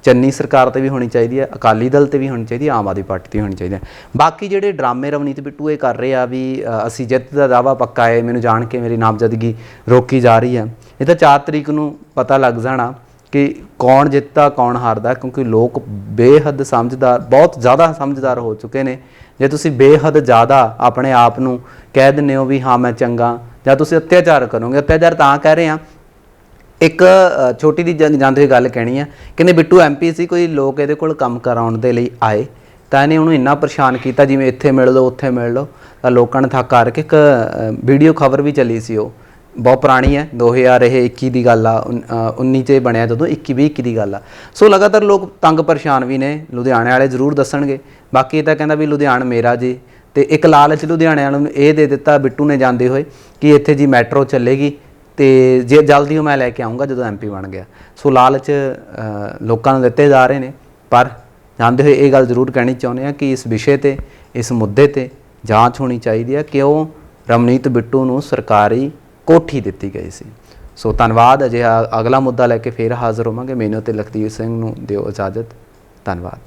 ਚੰਨੀ ਸਰਕਾਰ ਤੇ ਵੀ ਹੋਣੀ ਚਾਹੀਦੀ ਹੈ, ਅਕਾਲੀ ਦਲ ਤੇ ਵੀ ਹੋਣੀ ਚਾਹੀਦੀ ਹੈ, ਆਮ ਆਦਮੀ ਪਾਰਟੀ ਤੇ ਵੀ ਹੋਣੀ ਚਾਹੀਦੀ ਹੈ। ਬਾਕੀ ਜਿਹੜੇ ਡਰਾਮੇ ਰਵਨੀਤ ਬਿੱਟੂ ਇਹ ਕਰ ਰਹੇ ਆ ਵੀ ਅਸੀਂ ਜਿੱਤ ਦਾ ਦਾਵਾ ਪੱਕਾ ਹੈ, ਮੈਨੂੰ ਜਾਣ ਕੇ ਮੇਰੀ ਨਾਮਜ਼ਦਗੀ ਰੋਕੀ ਜਾ ਰਹੀ ਹੈ। ਇਹ ਤਾਂ 4 ਤਰੀਕ ਨੂੰ ਪਤਾ ਲੱਗ ਜਾਣਾ ਕਿ ਕੌਣ ਜਿੱਤਦਾ, ਕੌਣ ਹਾਰਦਾ, ਕਿਉਂਕਿ ਲੋਕ ਬੇਹੱਦ ਸਮਝਦਾਰ, ਬਹੁਤ ਜ਼ਿਆਦਾ ਸਮਝਦਾਰ ਹੋ ਚੁੱਕੇ ਨੇ। ਜੇ ਤੁਸੀਂ ਬੇਹੱਦ ਜ਼ਿਆਦਾ ਆਪਣੇ ਆਪ ਨੂੰ ਕਹਿ ਦਿੰਦੇ ਹੋ ਵੀ, ਹਾਂ, ਮੈਂ ਚੰਗਾ, ਜਾਂ ਤੁਸੀਂ ਅਤਿਆਚਾਰ ਕਰੋਗੇ, ਅਤਿਆਚਾਰ ਤਾਂ ਕਹਿ ਰਹੇ ਆ ਇੱਕ ਛੋਟੀ ਦੀ ਜਨ- ਜਾਂਦੇ ਹੋਏ ਗੱਲ ਕਹਿਣੀ ਆ, ਕਹਿੰਦੇ ਬਿੱਟੂ ਐਮਪੀ ਸੀ ਕੋਈ ਲੋਕ ਇਹਦੇ ਕੋਲ ਕੰਮ ਕਰਾਉਣ ਦੇ ਲਈ ਆਏ, ਤਾਂ ਇਹਨੇ ਉਹਨੂੰ ਇੰਨਾ ਪਰੇਸ਼ਾਨ ਕੀਤਾ ਜਿਵੇਂ ਇੱਥੇ ਮਿਲ ਲਓ, ਉੱਥੇ ਮਿਲ ਲਓ, ਤਾਂ ਲੋਕਾਂ ਨੇ ਥੱਕ ਹਾਰ ਕੇ ਇੱਕ ਵੀਡੀਓ ਖਬਰ ਵੀ ਚੱਲੀ ਸੀ ਉਹ, ਬਹੁਤ ਪੁਰਾਣੀ ਹੈ 2021 ਦੀ ਗੱਲ ਆ, ਉਨ- 19 ਚ ਇਹ ਬਣਿਆ ਜਦੋਂ 21 ਵੀਹ 21 ਦੀ ਗੱਲ ਆ। ਸੋ ਲਗਾਤਾਰ ਲੋਕ ਤੰਗ ਪਰੇਸ਼ਾਨ ਵੀ ਨੇ, ਲੁਧਿਆਣੇ ਵਾਲੇ ਜ਼ਰੂਰ ਦੱਸਣਗੇ, ਬਾਕੀ ਇਹ ਤਾਂ ਕਹਿੰਦਾ ਵੀ ਲੁਧਿਆਣਾ ਮੇਰਾ ਜੀ, ਤੇ ਇੱਕ ਲਾਲਚ ਲੁਧਿਆਣੇ ਵਾਲਿਆਂ ਨੂੰ ਇਹ ਦੇ ਦਿੱਤਾ ਬਿੱਟੂ ਨੇ ਜਾਂਦੇ ਹੋਏ ਕਿ ਇੱਥੇ ਜੀ ਮੈਟਰੋ ਚੱਲੇਗੀ ਤੇ ਜੇ ਜਲਦੀ ਉਹ ਮੈਂ ਲੈ ਕੇ ਆਉਂਗਾ ਜਦੋਂ ਐਮਪੀ ਬਣ ਗਿਆ। ਸੋ ਲਾਲਚ ਲੋਕਾਂ ਨੂੰ ਦਿੱਤੇ ਜਾ ਰਹੇ ਨੇ, ਪਰ ਜਾਂਦੇ ਹੋਏ ਇਹ ਗੱਲ ਜ਼ਰੂਰ ਕਹਿਣੀ ਚਾਹੁੰਦੇ ਆ ਕਿ ਇਸ ਵਿਸ਼ੇ ਤੇ, ਇਸ ਮੁੱਦੇ ਤੇ ਜਾਂਚ ਹੋਣੀ ਚਾਹੀਦੀ ਹੈ ਕਿਉਂ ਉਹ ਰਮਨੀਤ ਬਿੱਟੂ ਨੂੰ ਸਰਕਾਰੀ ਕੋਠੀ ਦਿੱਤੀ ਗਈ ਸੀ। ਸੋ ਧੰਨਵਾਦ ਅਜੇ ਅਗਲਾ ਮੁੱਦਾ ਲੈ ਕੇ ਫੇਰ ਹਾਜ਼ਰ ਹੋਵਾਂਗੇ। ਮੈਨੂੰ ਤੇ ਲਖਦੀਪ ਸਿੰਘ ਨੂੰ ਦਿਓ ਇਜਾਜ਼ਤ। ਧੰਨਵਾਦ।